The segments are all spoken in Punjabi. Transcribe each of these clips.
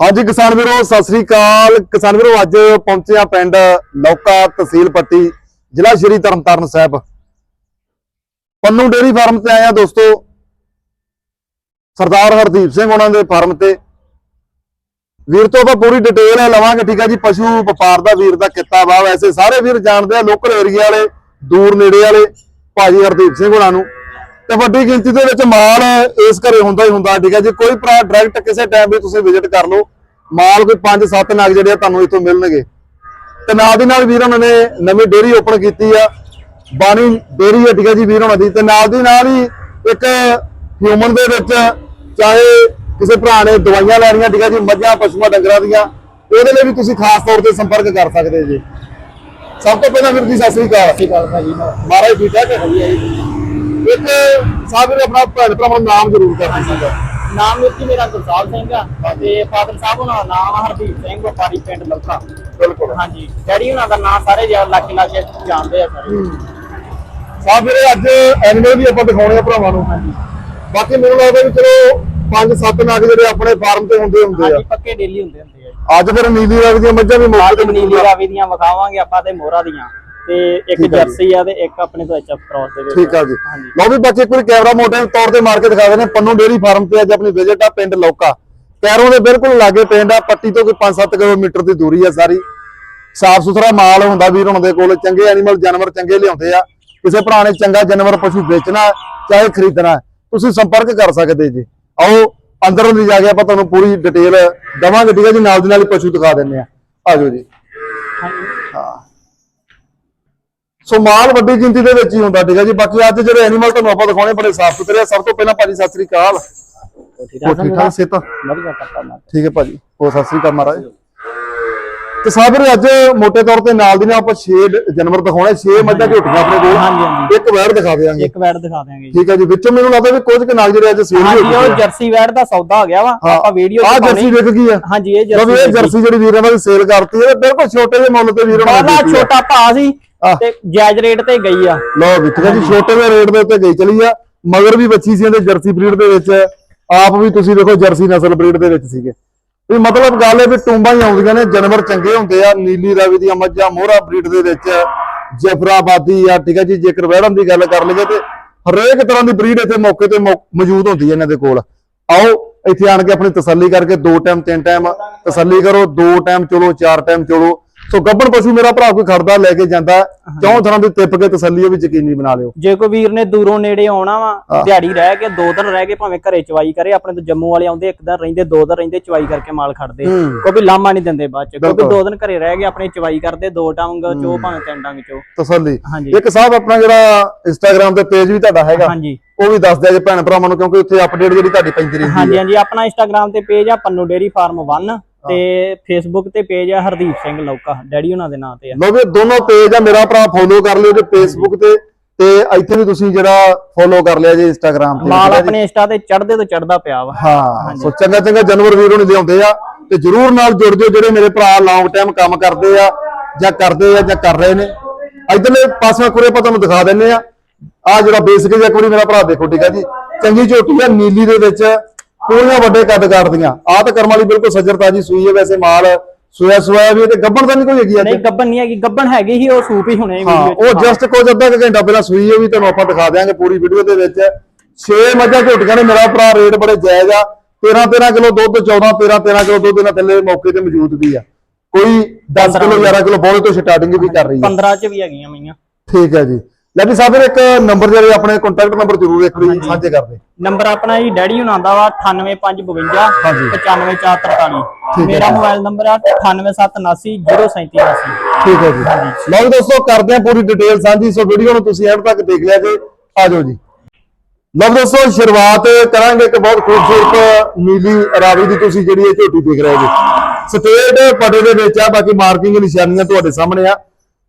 ਹਾਂਜੀ ਕਿਸਾਨ ਵੀਰੋ, ਸਤਿ ਸ੍ਰੀ ਅਕਾਲ। ਕਿਸਾਨ ਵੀਰੋ, ਅੱਜ ਪਹੁੰਚੇ ਆ ਪਿੰਡ ਲੌਕਾ ਤਹਿਸੀਲ ਪੱਟੀ, ਜ਼ਿਲ੍ਹਾ ਸ਼੍ਰੀ ਤਰਨਤਾਰਨ ਸਾਹਿਬ। ਪੰਨੂ ਡੇਰੀ ਫਾਰਮ ਤੇ ਆਏ ਆ ਦੋਸਤੋ। ਸਰਦਾਰ ਹਰਦੀਪ ਸਿੰਘ ਉਹਨਾਂ ਦੇ ਫਾਰਮ ਤੇ। ਵੀਰ ਤੋਂ ਆਪਾਂ ਪੂਰੀ ਡਿਟੇਲ ਲਵਾਂਗੇ, ਠੀਕ ਆ ਜੀ? ਪਸ਼ੂ ਵਪਾਰ ਦਾ ਵੀਰ ਦਾ ਕਿੱਤਾ ਵਾ ਵੈਸੇ ਸਾਰੇ ਵੀਰ ਜਾਣਦੇ ਆ ਲੋਕਲ ਏਰੀਆ ਵਾਲੇ, ਦੂਰ ਨੇੜੇ ਵਾਲੇ, ਭਾਜੀ ਹਰਦੀਪ ਸਿੰਘ ਉਹਨਾਂ ਨੂੰ। ਤੇ ਵੱਡੀ ਗਿਣਤੀ ਦੇ ਵਿੱਚ ਮਾਲ ਇਸ ਘਰੇ ਹੁੰਦਾ ਹੀ ਹੁੰਦਾ ਠੀਕ ਹੈ ਜੀ। ਕੋਈ ਭਰਾ ਡਾਇਰੈਕਟ ਕਿਸੇ ਟਾਈਮ ਵੀ ਤੁਸੀਂ ਵਿਜ਼ਿਟ ਕਰ ਲਓ। ਮਾਲ ਕੋਈ 5-7 ਨਗ ਜਿਹੜੇ ਤੁਹਾਨੂੰ ਇੱਥੋਂ ਮਿਲਣਗੇ। ਤੇ ਨਾਲ ਦੀ ਨਾਲ ਵੀਰ ਉਹਨਾਂ ਨੇ ਨਵੀਂ ਡੇਅਰੀ ਓਪਨ ਕੀਤੀ ਆ। ਬਾਣੀ ਡੇਅਰੀ ਹੈ ਠੀਕ ਹੈ ਜੀ ਵੀਰ ਉਹਨਾਂ ਦੀ। ਤੇ ਨਾਲ ਦੀ ਨਾਲ ਹੀ ਇੱਕ ਹਿਊਮਨ ਦੇ ਵਿੱਚ ਚਾਹੇ ਕਿਸੇ ਭਰਾ ਨੇ ਦਵਾਈਆਂ ਲੈਣੀਆਂ ਠੀਕ ਹੈ ਜੀ ਮੱਝਾਂ ਪਸ਼ੂਆਂ ਡੰਗਰਾਂ ਦੀਆਂ ਉਹਦੇ ਲਈ ਵੀ ਤੁਸੀਂ ਖਾਸ ਤੌਰ ਤੇ ਸੰਪਰਕ ਕਰ ਸਕਦੇ ਜੀ। ਸਭ ਤੋਂ ਪਹਿਲਾਂ ਵੀਰ ਜੀ ਸਤਿ ਸ੍ਰੀ ਅਕਾਲ। ਸਤਿ ਗੱਲ ਭਾਜੀ। ਮਹਾਰਾਜ ਠੀਕ ਠਾਕ ਹੈ? ਇੱਕ ਸਾਹਿਬ ਨੇ ਆਪਣਾ ਭੈਣ ਭਰਾਵਾਂ ਦਾ ਨਾਮ ਜ਼ਰੂਰ ਕਰਨਾ ਸੀਗਾ। ਨਾਮ ਵਿੱਚ ਮੇਰਾ ਗੁਰਸਾਹਿਬ ਸਿੰਘ ਆ ਤੇ ਫਾਦਰ ਸਾਹਿਬ ਉਹਨਾਂ ਦਾ ਨਾਮ ਆ ਹਰਦੀਪ ਸਿੰਘ ਵਪਾਰੀ ਪਿੰਡ ਲੌਕਾ ਬਿਲਕੁਲ। ਹਾਂਜੀ ਡੈਡੀ ਉਹਨਾਂ ਦਾ ਨਾਮ ਸਾਰੇ ਜ਼ਿਆਦਾ ਲੱਖ ਲੱਖ ਜਾਣਦੇ ਆ ਸਾਰੇ। ਸਾਹਿਬ ਵੀਰੇ ਅੱਜ ਐਨੀਮਲ ਵੀ ਆਪਾਂ ਦਿਖਾਉਣੇ ਆ ਭਰਾਵਾਂ ਨੂੰ। ਹਾਂਜੀ। ਬਾਕੀ ਮੈਨੂੰ ਲੱਗਦਾ ਵੀ ਚਲੋ ਪੰਜ ਸੱਤ ਨਗ ਜਿਹੜੇ ਆਪਣੇ ਫਾਰਮ ਤੇ ਹੁੰਦੇ ਹੁੰਦੇ ਹਾਂਜੀ ਆ ਪੱਕੇ ਡੇਲੀ ਹੁੰਦੇ ਹੁੰਦੇ ਆ। ਅੱਜ ਫਿਰ ਨੀਲੀ ਰੰਗ ਦੀਆਂ ਮੱਝਾਂ ਵੀ ਤੇ ਨੀਲੀ ਰਾਵੀ ਦੀਆਂ ਵਿਖਾਵਾਂਗੇ ਆਪਾਂ ਤੇ ਮੋਹਰਾ ਦੀਆਂ। ਤੇ ਇੱਕ ਠੀਕ ਆ ਜੀ। ਜਰਸੀ ਆ ਤੇ ਇੱਕ ਆਪਣੇ ਤੋਂ ਐਚਐਫ ਕ੍ਰਾਸ ਦੇ ਵਿੱਚ ਠੀਕ ਆ ਜੀ। ਹਾਂਜੀ। ਲਓ ਵੀ ਬੱਚੇ ਇੱਕ ਵਾਰੀ ਕੈਮਰਾ ਮੋਟੇ ਤੌਰ ਤੇ ਮਾਰ ਕੇ ਦਿਖਾ ਦੇਣੇ ਪੰਨੂ ਡੇਰੀ ਫਾਰਮ ਤੇ ਅੱਜ ਆਪਣੀ ਵਿਜ਼ਿਟ ਆ ਪਿੰਡ ਲੌਕਾ। ਕੈਰੋਂ ਦੇ ਬਿਲਕੁਲ ਲਾਗੇ ਪਿੰਡ ਆ ਪੱਟੀ ਤੋਂ ਕੋਈ 5-7 ਕਿਲੋਮੀਟਰ ਦੀ ਦੂਰੀ ਆ ਸਾਰੀ। ਸਾਫ਼ ਸੁਥਰਾ ਮਾਲ ਹੁੰਦਾ ਵੀਰ ਹੁਣ ਦੇ ਕੋਲ। ਚੰਗੇ ਐਨੀਮਲ ਜਾਨਵਰ ਚੰਗੇ ਲਿਆਉਂਦੇ ਆ। ਕਿਸੇ ਭਰਾ ਨੇ ਚੰਗਾ ਜਾਨਵਰ ਪਸ਼ੂ ਵੇਚਣਾ ਚਾਹੇ ਖਰੀਦਣਾ ਤੁਸੀਂ ਸੰਪਰਕ ਕਰ ਸਕਦੇ ਜੀ। ਆਓ ਅੰਦਰ ਨੂੰ ਜਾ ਕੇ ਆਪਾਂ ਤੁਹਾਨੂੰ ਪੂਰੀ ਡਿਟੇਲ ਦਵਾਂਗੇ। ਠੀਕ ਹੈ ਜੀ ਨਾਲ ਦੀ ਨਾਲ ਹੀ ਪਸ਼ੂ ਦਿਖਾ ਦਿੰਨੇ ਆ। ਆਜੋ ਜੀ। ਹਾਂ। ਸੋ ਮਾਲ ਵੱਡੀ ਗਿਣਤੀ ਦੇ ਵਿੱਚ ਹੀ ਹੁੰਦਾ ਠੀਕ ਹੈ ਜੀ। ਬਾਕੀ ਅੱਜ ਜਿਹੜੇ ਐਨੀਮਲ ਤੁਹਾਨੂੰ ਆਪਾਂ ਦਿਖਾਉਣੇ ਬੜੇ ਸਾਫ਼ ਸੁਥਰੇ ਆ। ਸਭ ਤੋਂ ਪਹਿਲਾਂ ਭਾਜੀ ਸਤਿ ਸ੍ਰੀ ਅਕਾਲ। ਠੀਕ ਹੋ ਠੀਕ ਠਾਕ ਵਧੀਆ? ਕਰਤਾ ਠੀਕ ਹੈ ਭਾਜੀ। ਹੋ ਸਤਿ ਸ੍ਰੀ ਅਕਾਲ ਮਹਾਰਾਜ। ਤੇ ਸਾਬਰ ਅੱਜ ਮੋٹے ਤੌਰ ਤੇ ਨਾਲ ਦੀ ਨਾਲ ਆਪਾਂ 6 ਜਨਵਰ ਦਿਖਾਉਣੇ 6 ਮੱਝਾਂ ਝੋਟੀਆਂ ਆਪਣੇ ਕੋਲ। ਹਾਂਜੀ ਹਾਂਜੀ। ਇੱਕ ਵੈੜ ਦਿਖਾ ਦੇਵਾਂਗੇ ਇੱਕ ਵੈਟ ਦਿਖਾ ਦਿਆਂਗੇ ਜੀ। ਠੀਕ ਹੈ ਜੀ। ਵਿੱਚੋਂ ਮੈਨੂੰ ਲੱਗਦਾ ਵੀ ਕੁਝ ਕੁ ਨਾਲ ਜਿਹੜੇ ਅੱਜ ਸੇਲ ਹਾਂਜੀ ਹੋ ਉਹ ਜਰਸੀ ਵੈਟ ਦਾ ਸੌਦਾ ਹੋ ਗਿਆ ਵਾ। ਆਪਾਂ ਵੀਡੀਓ ਆ ਜਰਸੀ ਵਿਕ ਗਈ ਆ। ਹਾਂਜੀ ਇਹ ਜਰਸੀ ਜਿਹੜੀ ਵੀਰਾਂ ਦੀ ਸੇਲ ਕਰਤੀ ਹੈ ਬਿਲਕੁਲ ਛੋਟੇ ਜਿਹੇ ਮੁੱਲ ਤੇ ਵੀਰਾਂ ਨੇ ਆ। ਛੋਟਾ ਭਾ ਸੀ। ਆਹ। ਤੇ ਜਾਇਜ਼ ਰੇਟ ਤੇ ਗਈ ਆ। ਲਓ ਵੀ ਠੀਕ ਹੈ ਜੀ ਛੋਟੇ ਜਿਹੇ ਰੇਟ ਦੇ ਉੱਤੇ ਗਈ ਚਲੀ ਆ ਮਗਰ ਵੀ ਬੱਚੀ ਸੀ ਇਹਦੇ ਜਰਸੀ ਬਰੀਡ ਦੇ ਵਿੱਚ। ਆਪ ਵੀ ਤੁਸੀਂ ਦੇਖੋ ਜਰਸੀ ਨਸਲ ਬਰੀਡ ਦੇ ਵਿੱਚ ਸੀਗੇ। ਵੀ ਮਤਲਬ ਗੱਲ ਹੈ ਵੀ ਟੁੰਬਾਂ ਹੀ ਆਉਂਦੀਆਂ ਨੇ ਜਾਨਵਰ ਚੰਗੇ ਹੁੰਦੇ ਆ ਨੀਲੀ ਰਾਵੀ ਦੀਆਂ ਮੱਝਾਂ ਮੋਹਰਾ ਬਰੀਡ ਦੇ ਵਿੱਚ ਜਫਰਾਬਾਦੀ ਆ ਠੀਕ ਹੈ ਜੀ ਜੇਕਰ ਵਹਿੜਨ ਦੀ ਗੱਲ ਕਰ ਲਈਏ ਤੇ ਹਰੇਕ ਤਰ੍ਹਾਂ ਦੀ ਬਰੀਡ ਇੱਥੇ ਮੌਕੇ ਤੇ ਮੌ- ਮੌਜੂਦ ਹੁੰਦੀ ਹੈ ਇਹਨਾਂ ਦੇ ਕੋਲ। ਆਓ ਇੱਥੇ ਆਣ ਕੇ ਆਪਣੀ ਤਸੱਲੀ ਕਰਕੇ ਦੋ ਟਾਈਮ ਤਿੰਨ ਟਾਈਮ ਤਸੱਲੀ ਕਰੋ ਦੋ ਟਾਈਮ ਚਲੋ ਚਾਰ ਟਾਈਮ ਚਲੋ। ਸੋ ਗੱਬਣ ਪਸ਼ੂ ਮੇਰਾ ਭਰਾ ਕੋਈ ਖੜਦਾ ਲੈ ਕੇ ਜਾਂਦਾ ਚੌਂ ਤਰ੍ਹਾਂ ਦੀ ਟਿੱਪ ਕੇ ਤਸੱਲੀ ਉਹ ਵੀ ਯਕੀਨੀ ਬਣਾ ਲਿਓ। ਜੇ ਕੋਈ ਵੀਰ ਨੇ ਦੂਰੋਂ ਨੇੜੇ ਆਉਣਾ ਵਾ ਦਿਹਾੜੀ ਰਹਿ ਕੇ ਦੋ ਦਿਨ ਰਹਿ ਕੇ ਭਾਵੇਂ ਘਰੇ ਚਵਾਈ ਕਰੇ ਆਪਣੇ ਤੋਂ ਜੰਮੂ ਵਾਲੇ ਆਉਂਦੇ ਇੱਕ ਦਿਨ ਰਹਿੰਦੇ ਦੋ ਦਿਨ ਰਹਿੰਦੇ ਚਵਾਈ ਕਰਕੇ ਮਾਲ ਖੜਦੇ। ਹੂੰ। ਕੋਈ ਲਾਮਾ ਨਹੀਂ ਦਿੰਦੇ ਬਾਅਦ ਚ ਕਿਉਂਕਿ। ਦੋ ਦਿਨ ਘਰੇ ਰਹਿ ਕੇ ਆਪਣੀ ਚਵਾਈ ਕਰਦੇ ਦੋ ਡੰਗ ਚੋ ਭਾਵੇਂ ਤਿੰਨ ਡੰਗ ਚੋ। ਤਸੱਲੀ। ਇੱਕ ਸਾਹਿਬ ਆਪਣਾ ਜਿਹੜਾ ਇੰਸਟਾਗ੍ਰam ਤੇ ਪੇਜ ਵੀ ਤੁਹਾਡਾ ਹੈਗਾ ਹਾਂਜੀ। ਉਹ ਵੀ ਦੱਸ ਦਿਆ ਜੇ ਭੈਣ ਭਰਾਵਾਂ ਨੂੰ ਕਿਉਂਕਿ ਉੱਥੇ ਅਪਡੇਟ ਜਿਹੜੀ ਤੁਹਾਡੀ ਪੈਂਦੀ ਰਹਿੰਦੀ ਹਾਂਜੀ ਹਾਂਜੀ ਆਪਣਾ ਇੰਸਟਾਗ੍ਰam ਤੇ ਪੇਜ ਆ ਪੰਨੂ ਡੇਰੀ ਫਾਰਮ 1 ਤੇ ਫੇਸਬੁੱਕ ਤੇ ਪੇਜ ਆ ਹਰਦੀਪ ਸਿੰਘ ਲੌਕਾ। ਡੈਡੀ ਉਹਨਾਂ ਦੇ ਨਾਂ ਤੇ ਆ। ਲੋ ਵੀ ਦੋਨੋਂ ਪੇਜ ਆ ਮੇਰਾ ਭਰਾ ਫੋਲੋ ਕਰ ਲਿਓ ਜੇ ਫੇਸਬੁੱਕ ਤੇ ਤੇ ਇੱਥੇ ਵੀ ਤੁਸੀਂ ਜਿਹੜਾ ਫੋਲੋ ਕਰ ਲਿਆ ਜੇ ਇੰਸਟਾਗ੍ਰam ਤੇ। ਮਾਲ ਆਪਣੇ ਇੰਸਟਾ ਤੇ ਚੜਦੇ ਤੋਂ ਚੜਦਾ ਪਿਆ ਵਾ। ਹਾਂ ਸੋ ਚੰਗਾ ਚੰਗਾ ਜਾਨਵਰ ਵੀਰ ਨੂੰ ਲਿਆਉਂਦੇ ਆ ਤੇ ਜਰੂਰ ਨਾਲ ਜੁੜ ਜਾਓ ਜਿਹੜੇ ਮੇਰੇ ਭਰਾ ਲੌਂਗ ਟਾਈਮ ਕੰਮ ਕਰਦੇ ਆ ਜਾਂ ਕਰਦੇ ਆ ਜਾਂ ਕਰ ਰਹੇ ਨੇ। ਇਧਰਲੇ ਪਾਸੇ ਕੁਰੇ ਆਪਾਂ ਤੁਹਾਨੂੰ ਦਿਖਾ ਦਿੰਨੇ ਆ। ਆ ਜਿਹੜਾ ਬੇਸਿਕ ਜਿਹਾ ਕੁੜੀ ਮੇਰਾ ਭਰਾ ਦੇਖੋ ਠੀਕ ਆ ਜੀ। ਚੰਗੀ ਝੋਟੀ ਆ ਨੀਲੀ ਦੇ ਵਿੱਚ। ਪੂਰੀਆਂ ਵੱਡੇ ਕੱਦ ਕਾਟਦੀਆਂ ਆ ਤਾਂ ਕਰਮ ਵਾਲੀ ਬਿਲਕੁਲ ਸੱਜਰਤਾ ਜੀ ਸੂਈ ਹੈ ਵੈਸੇ ਮਾਲ ਸੋਇਆ ਸੋਇਆ ਵੀ ਹੈ ਤੇ ਗੱਬਣ ਤਾਂ ਨਹੀਂ ਕੋਈ ਹੈਗੀ ਅੱਜ? ਨਹੀਂ ਗੱਬਨ ਨਹੀਂ ਹੈਗੀ ਗੱਬਨ ਹੈਗੀ ਸੀ ਉਹ ਸੂਪ ਹੀ ਹੁਣੇ ਹਾਂ ਉਹ ਜਸਟ ਕੁਝ ਅੱਧਾ ਘੰਟਾ ਪਹਿਲਾਂ ਸੂਈ ਹੈ ਵੀ ਤੁਹਾਨੂੰ ਆਪਾਂ ਦਿਖਾ ਦਿਆਂਗੇ ਪੂਰੀ ਵੀਡੀਓ ਦੇ ਵਿੱਚ। 6 ਮੱਝਾਂ ਝੋਟੀਆਂ ਨੇ ਮੇਰਾ ਭਰਾ ਰੇਟ ਬੜੇ ਜਾਇਜ਼ ਆ। 13 13 ਕਿਲੋ ਦੁੱਧ 14 13 13 ਕਿਲੋ ਦੁੱਧ ਇਹਨਾਂ ਥੱਲੇ ਮੌਕੇ ਤੇ ਮੌਜੂਦ ਵੀ ਆ। ਕੋਈ 10 ਕਿਲੋ 11 ਕਿਲੋ ਬੋਲੇ ਤੋਂ ਸਟਾਰਟਿੰਗ ਵੀ ਕਰ ਰਹੀ ਹੈ। 15 ਚ ਵੀ ਹੈਗੀਆਂ ਮਈਆਂ ਠੀਕ ਹੈ ਜੀ। ਲੈ ਵੀ ਸਾਹਿਬ ਇੱਕ ਨੰਬਰ ਜਿਹੜੇ ਆਪਣੇ ਕੰਟੈਕਟ ਨੰਬਰ ਜ਼ਰੂਰ ਇੱਕ ਵਾਰੀ ਸਾਂਝੇ ਕਰ ਦੇ ਨੰਬਰ ਆਪਣਾ ਜੀ ਡੈਡੀ ਹੁਣਾਂ ਦਾ ਵਾ 98552 ਹਾਂਜੀ। 95443 ਮੇਰਾ ਮੋਬਾਈਲ ਨੰਬਰ ਆ 9879803782 ਠੀਕ ਹੈ ਜੀ। ਲਓ ਦੋਸਤੋ ਕਰਦੇ ਆ ਪੂਰੀ ਡਿਟੇਲ ਸਾਂਝੀ ਸੋ ਵੀਡੀਓ ਨੂੰ ਤੁਸੀਂ ਐਂਡ ਤੱਕ ਦੇਖ ਲਿਆ ਜੇ ਆ ਜਾਓ ਜੀ। ਲਓ ਦੋਸਤੋ ਸ਼ੁਰੂਆਤ ਕਰਾਂਗੇ ਇੱਕ ਬਹੁਤ ਖੂਬਸੂਰਤ ਨੀਲੀ ਰਾਵੀ ਦੀ ਤੁਸੀਂ ਜਿਹੜੀ ਇਹ ਝੋਟੀ ਦੇਖ ਰਹੇ ਜੀ। ਸਟੇਟ ਪਟੇ ਦੇ ਵਿੱਚ ਆ ਬਾਕੀ ਮਾਰਕਿੰਗ ਨਿਸ਼ਾਨੀਆਂ ਤੁਹਾਡੇ ਸਾਹਮਣੇ ਆ।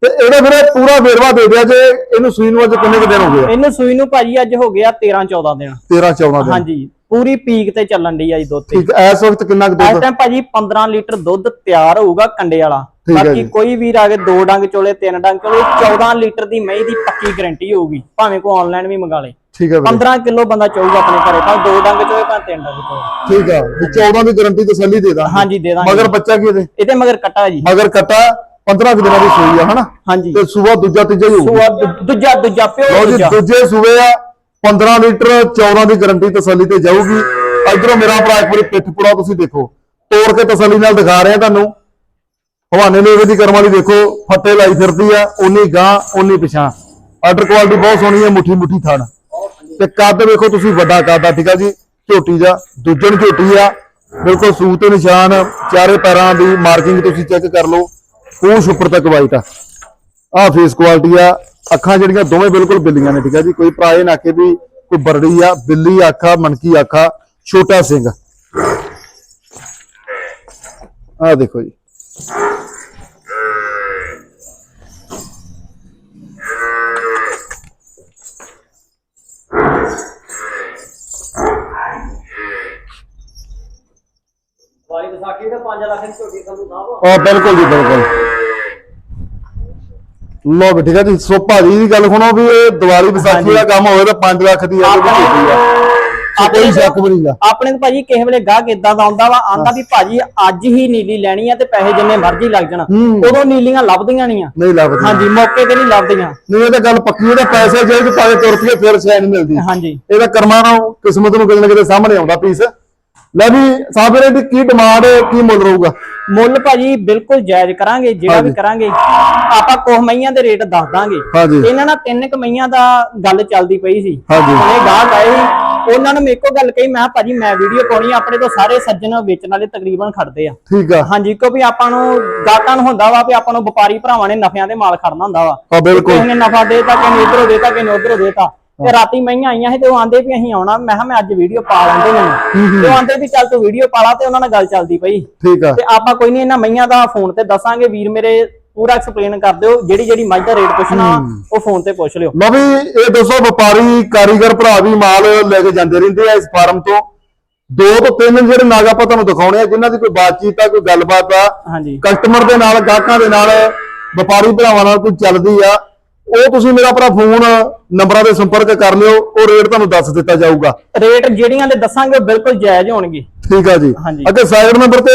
ਤੇ ਇਹਦਾ ਫਿਰ ਇਹ ਪੂਰਾ ਵੇਰਵਾ ਦੇ ਦਿਆ ਜੇ ਇਹਨੂੰ ਸੂਈ ਨੂੰ ਅੱਜ ਕਿੰਨੇ ਕੁ ਦਿਨ ਹੋ ਗਏ ਇਹਨੂੰ ਸੂਈ ਨੂੰ ਭਾਜੀ ਅੱਜ ਹੋ ਗਿਆ 13 14 ਦਿਨ। 13 14 ਦਿਨ। ਹਾਂਜੀ ਪੂਰੀ ਪੀਕ ਤੇ ਚੱਲਣ ਦੀ ਆ ਜੀ ਦੁੱਧ ਤੇ। ਠੀਕ ਇਸ ਵਕਤ ਕਿੰਨਾ ਕੁ ਇਸ ਦੁੱਧ ਟਾਈਮ ਭਾਜੀ 15 ਲੀਟਰ ਦੁੱਧ ਤਿਆਰ ਹੋਊਗਾ ਕੰਡੇ ਵਾਲਾ। ਬਾਕੀ। ਕੋਈ ਵੀਰ ਆ ਕੇ ਦੋ ਡੰਗ ਚੋਲੇ ਤਿੰਨ ਡੰਗ ਚੋਲੇ 14 ਲੀਟਰ ਦੀ ਮਹੀਂ ਦੀ ਪੱਕੀ ਗਾਰੰਟੀ ਹੋਊਗੀ ਭਾਵੇਂ ਕੋ ਆਨਲਾਈਨ ਵੀ ਮੰਗਾ ਲੇ। ਠੀਕ ਹੈ ਵੀਰੇ। 15 ਕਿਲੋ ਬੰਦਾ ਚਾਹੂਗਾ ਆਪਣੇ ਘਰੇ ਭਾਵੇਂ ਦੋ ਡੰਗ ਚੋਏ ਭਾਵੇਂ ਤਿੰਨ ਡੰਗ ਚੋਏ ਠੀਕ ਆ ਵੀ 14 ਦੀ ਗਾਰੰਟੀ ਤਸੱਲੀ ਦੇ ਦਾਂ ਹਾਂਜੀ ਦੇ ਦਾਂਗੇ। ਮਗਰ ਬੱਚਾ ਕੀ ਇਹਦੇ? ਇਹਦੇ ਮਗਰ ਕੱਟਾ ਜੀ। ਮਗਰ ਕੱਟਾ 15 ਕੁ ਦਿਨਾਂ ਦੀ ਸੂਈ ਆ ਹਨਾ? ਹਾਂਜੀ। ਤੇ ਸੂਆ ਦੂਜਾ ਤੀਜਾ ਹੀ ਹੋਊ ਸੂਆ ਦੂਜਾ ਦੂਜਾ ਪਿਓ ਲਓ ਜੀ ਦੂਜਾ। ਦੂਜੇ ਸੂਏ ਆ 15 ਲੀਟਰ 14 ਦੀ ਗਾਰੰਟੀ ਤਸੱਲੀ ਤੇ ਜਾਊਗੀ। ਇਧਰੋਂ ਮੇਰਾ ਭਰਾ ਇੱਕ ਵਾਰੀ ਪਿੱਠ ਪੁੜਾ ਤੁਸੀਂ ਦੇਖੋ। ਤੋੜ ਕੇ ਤਸੱਲੀ ਨਾਲ ਦਿਖਾ ਰਹੇ ਤੁਹਾਨੂੰ। ਹਵਾਨੇ ਨੇ ਦੀ ਕਰਮ ਵਾਲੀ ਦੇਖੋ ਫੱਟੇ ਲਾਈ ਫਿਰਦੀ ਆ ਉਨੀ ਗਾਂ ਉਨੀ ਪਿਛਾਂ ਆਰਡਰ ਕੁਆਲਿਟੀ ਬਹੁਤ ਸੋਹਣੀ ਹੈ ਮੁੱਠੀ ਮੁੱਠੀ ਥਣ। ਤੇ ਕੱਦ ਵੇਖੋ ਤੁਸੀਂ ਵੱਡਾ ਕੱਦ ਆ ਠੀਕ ਆ ਜੀ? ਝੋਟੀ ਦਾ ਦੂਜਣ ਝੋਟੀ ਆ। ਬਿਲਕੁਲ ਸੂਤ ਤੇ ਨਿਸ਼ਾਨ ਚਾਰੇ ਪੈਰਾਂ ਦੀ ਮਾਰਕਿੰਗ ਤੁਸੀਂ ਚੈੱਕ ਕਰ ਲਓ। ਪੂੰਛ ਉੱਪਰ ਤੱਕ ਵਾਈਟ ਆ। ਆ ਫੇਸ ਕੁਆਲਿਟੀ ਆ। ਅੱਖਾਂ ਜਿਹੜੀਆਂ ਦੋਵੇਂ ਬਿਲਕੁਲ ਬਿੱਲੀਆਂ ਨੇ, ਠੀਕ ਆ ਜੀ। ਕੋਈ ਪ੍ਰਾਏ ਨਾ ਕੇ ਵੀ ਕੋਈ ਬਰੜੀ ਆ, ਬਿੱਲੀ ਆਖਾ ਮਨਕੀ ਆਖਾ, ਛੋਟਾ ਸਿੰਘ। ਆ ਦੇਖੋ ਜੀ। ਵਿਸਾਖੀ ਤੇ 5 ਲੱਖ ਦੀ ਝੋਟੀ ਸੰਧੂ ਸਾਹਿਬ ਆ ਬਿਲਕੁਲ ਜੀ ਬਿਲਕੁਲ। ਲੋ ਵੀ ਠੀਕ ਜੀ ਸੋ ਭਾਜੀ ਦੀ ਗੱਲ ਸੁਣੋ ਵੀ ਇਹ ਦੀਵਾਲੀ ਵਿਸਾਖੀ ਦਾ ਕੰਮ ਹੋਵੇ ਤਾਂ 5 ਲੱਖ ਦੀ ਆ। ਸੋ ਕੋਈ ਸ਼ੱਕ ਵੀ ਨਹੀਂਗਾ ਆਪਣੇ ਤੋਂ ਭਾਜੀ ਕਿਸੇ ਵੇਲੇ ਗਾਹਕ ਇਦਾਂ ਦਾ ਆਉਂਦਾ ਵਾ ਆਂਦਾ ਵੀ ਭਾਜੀ ਅੱਜ ਹੀ ਨੀਲੀ ਲੈਣੀ ਆ ਤੇ ਪੈਸੇ ਜਿੰਨੇ ਮਰਜ਼ੀ ਲੱਗ ਜਾਣ। ਉਦੋਂ ਨੀਲੀਆਂ ਲੱਭਦੀਆਂ ਨਹੀਂ ਆ। ਨਹੀਂ ਲੱਭਦੀ ਹਾਂਜੀ ਮੌਕੇ ਤੇ ਨਹੀਂ ਲੱਭਦੀਆਂ। ਨਹੀਂ ਇਹ ਤਾਂ ਗੱਲ ਪੱਕੀ ਇਹਦੇ ਪੈਸੇ ਜੇ ਤੁਰ ਪਈਏ ਫਿਰ ਸ਼ਾਇਦ ਮਿਲਦੀ। ਹਾਂਜੀ। ਇਹਦਾ ਕਰਮਾਂ ਨੂੰ ਕਿਸਮਤ ਨੂੰ ਕਿਤੇ ਨਾ ਕਿਤੇ ਸਾਹਮਣੇ ਆਉਂਦਾ ਪੀਸ ਲੈ ਵੀ ਸਾਬਰੇ ਦੀ ਕੀ ਡਿਮਾਂਡ ਕੀ ਮੁੱਲ ਰਹੂਗਾ? ਮੁੱਲ ਭਾਜੀ ਬਿਲਕੁਲ ਜਾਇਜ਼ ਕਰਾਂਗੇ ਜਿਹੜਾ ਵੀ। ਕਰਾਂਗੇ। ਆਪਾਂ ਕੋਹ ਮਈਆਂ ਦੇ ਰੇਟ ਦੱਸ ਦਾਂਗੇ। ਇਹਨਾਂ ਨਾਲ ਤਿੰਨ ਕੁ ਮਈਆਂ ਦਾ ਗੱਲ ਚੱਲਦੀ ਪਈ ਸੀ। ਉਹਨੇ ਗਾਹਕ ਆਏ ਸੀ। ਉਹਨਾਂ ਨੂੰ ਮੇਰੇ ਕੋਲ ਗੱਲ ਕਹੀ ਮੈਂ ਭਾਜੀ ਮੈਂ ਵੀਡੀਓ ਪਾਉਣੀ ਆਪਣੇ ਤੋਂ ਸਾਰੇ ਸੱਜਣ ਵੇਚਣ ਵਾਲੇ ਤਕਰੀਬਨ ਖੜਦੇ ਆ। ਠੀਕ ਆ। ਹਾਂਜੀ ਕਿਉਂਕਿ ਆਪਾਂ ਨੂੰ ਗਾਹਕਾਂ ਨੂੰ ਹੁੰਦਾ ਵਾ ਵੀ ਆਪਾਂ ਨੂੰ ਵਪਾਰੀ ਭਰਾਵਾਂ ਨੇ ਨਫਿਆਂ ਦੇ ਮਾਲ ਖੜਨਾ ਹੁੰਦਾ ਵਾ। ਹਾਂ ਬਿਲਕੁਲ। ਕਿਸੇ ਨੇ ਨਫਾ ਦੇਤਾ ਕਿਸੇ ਨੇ ਇਧਰੋਂ ਦੇਤਾ ਕਿਸੇ ਨੇ ਉਧਰੋਂ ਦੇਤਾ। ਤੇ ਰਾਤੀ ਮਈਆਂ ਆਈਆਂ ਸੀ ਤੇ ਉਹ ਆਂਦੇ ਵੀ ਅਸੀਂ ਆਉਣਾ। ਮੈਂ ਕਿਹਾ ਮੈਂ ਅੱਜ ਵੀਡੀਓ ਪਾ ਲੈਂਦੇ ਮੈਨੂੰ ਤੇ ਉਹ ਆਂਦੇ ਵੀ ਚੱਲ ਤੂੰ ਵੀਡੀਓ ਪਾ ਲਾ ਤੇ ਉਹਨਾਂ ਨਾਲ ਗੱਲ ਚੱਲਦੀ ਪਈ। ਠੀਕ ਆ। ਤੇ ਆਪਾਂ ਕੋਈ ਨਹੀਂ ਇਹਨਾਂ ਮਈਆਂ ਦਾ ਫੋਨ ਤੇ ਦੱਸਾਂਗੇ। ਵੀਰ ਮੇਰੇ ਪੂਰਾ ਐਕਸਪਲੇਨ ਕਰ ਦਿਓ। ਜਿਹੜੀ ਜਿਹੜੀ ਮੱਝ ਦਾ ਰੇਟ ਪੁੱਛਣਾ ਉਹ ਫੋਨ ਤੇ ਪੁੱਛ ਲਿਓ। ਲਓ ਵੀ ਇਹ ਦੱਸੋ ਵਪਾਰੀ ਕਾਰੀਗਰ ਭਰਾ ਵੀ ਮਾਲ ਲੈ ਕੇ ਜਾਂਦੇ ਰਹਿੰਦੇ ਆ ਇਸ ਫਾਰਮ ਤੋਂ। ਦੋ ਤੋਂ ਤਿੰਨ ਜਿਹੜੇ ਨਾਗ ਆਪਾਂ ਤੁਹਾਨੂੰ ਦਿਖਾਉਣੇ ਆ ਜਿਨ੍ਹਾਂ ਦੀ ਕੋਈ ਬਾਤਚੀਤ ਆ ਕੋਈ ਗੱਲਬਾਤ ਆ। ਹਾਂਜੀ। ਕਸਟਮਰ ਦੇ ਨਾਲ ਗਾਹਕਾਂ ਦੇ ਨਾਲ ਵਪਾਰੀ ਭਰਾਵਾਂ ਨਾਲ ਕੋਈ ਚੱਲਦੀ ਆ। ਉਹ ਤੁਸੀਂ ਮੇਰਾ ਆਪਣਾ ਫੋਨ ਨੰਬਰਾਂ ਤੇ ਸੰਪਰਕ ਕਰ ਲਿਓ ਉਹ ਰੇਟ ਤੁਹਾਨੂੰ ਦੱਸ ਦਿੱਤਾ ਜਾਊਗਾ। ਰੇਟ ਜਿਹੜੀਆਂ ਦੇ ਦੱਸਾਂਗੇ ਉਹ ਬਿਲਕੁਲ ਜਾਇਜ਼ ਹੋਣਗੇ। ਠੀਕ ਆ ਜੀ। ਹਾਂਜੀ। ਅੱਗੇ ਸਾਈਡ ਨੰਬਰ ਤੇ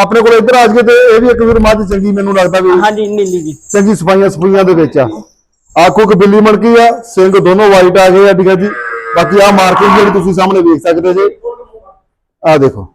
ਆਪਣੇ ਕੋਲ ਇੱਧਰ ਆ ਜਾਈਏ ਤੇ ਇਹ ਵੀ ਇੱਕ ਵੀਰ ਮੱਝ ਚੰਗੀ ਮੈਨੂੰ ਲੱਗਦਾ ਵੀ ਹਾਂਜੀ ਨੀਲੀ ਜੀ। ਚੰਗੀ ਸਫਾਈਆਂ ਸਫਾਈਆਂ ਦੇ ਵਿੱਚ ਆ। ਆਖੋ ਕਿ ਬਿੱਲੀ ਮਣਕੀ ਆ ਸਿੰਘ ਦੋਨੋਂ ਵਾਈਟ ਆ ਗਏ ਆ ਠੀਕ ਆ ਜੀ। ਬਾਕੀ ਆ ਮਾਰਕਿੰਗ ਜਿਹੜੀ ਤੁਸੀਂ ਸਾਹਮਣੇ ਵੇਖ ਸਕਦੇ ਜੇ ਆ ਦੇਖੋ।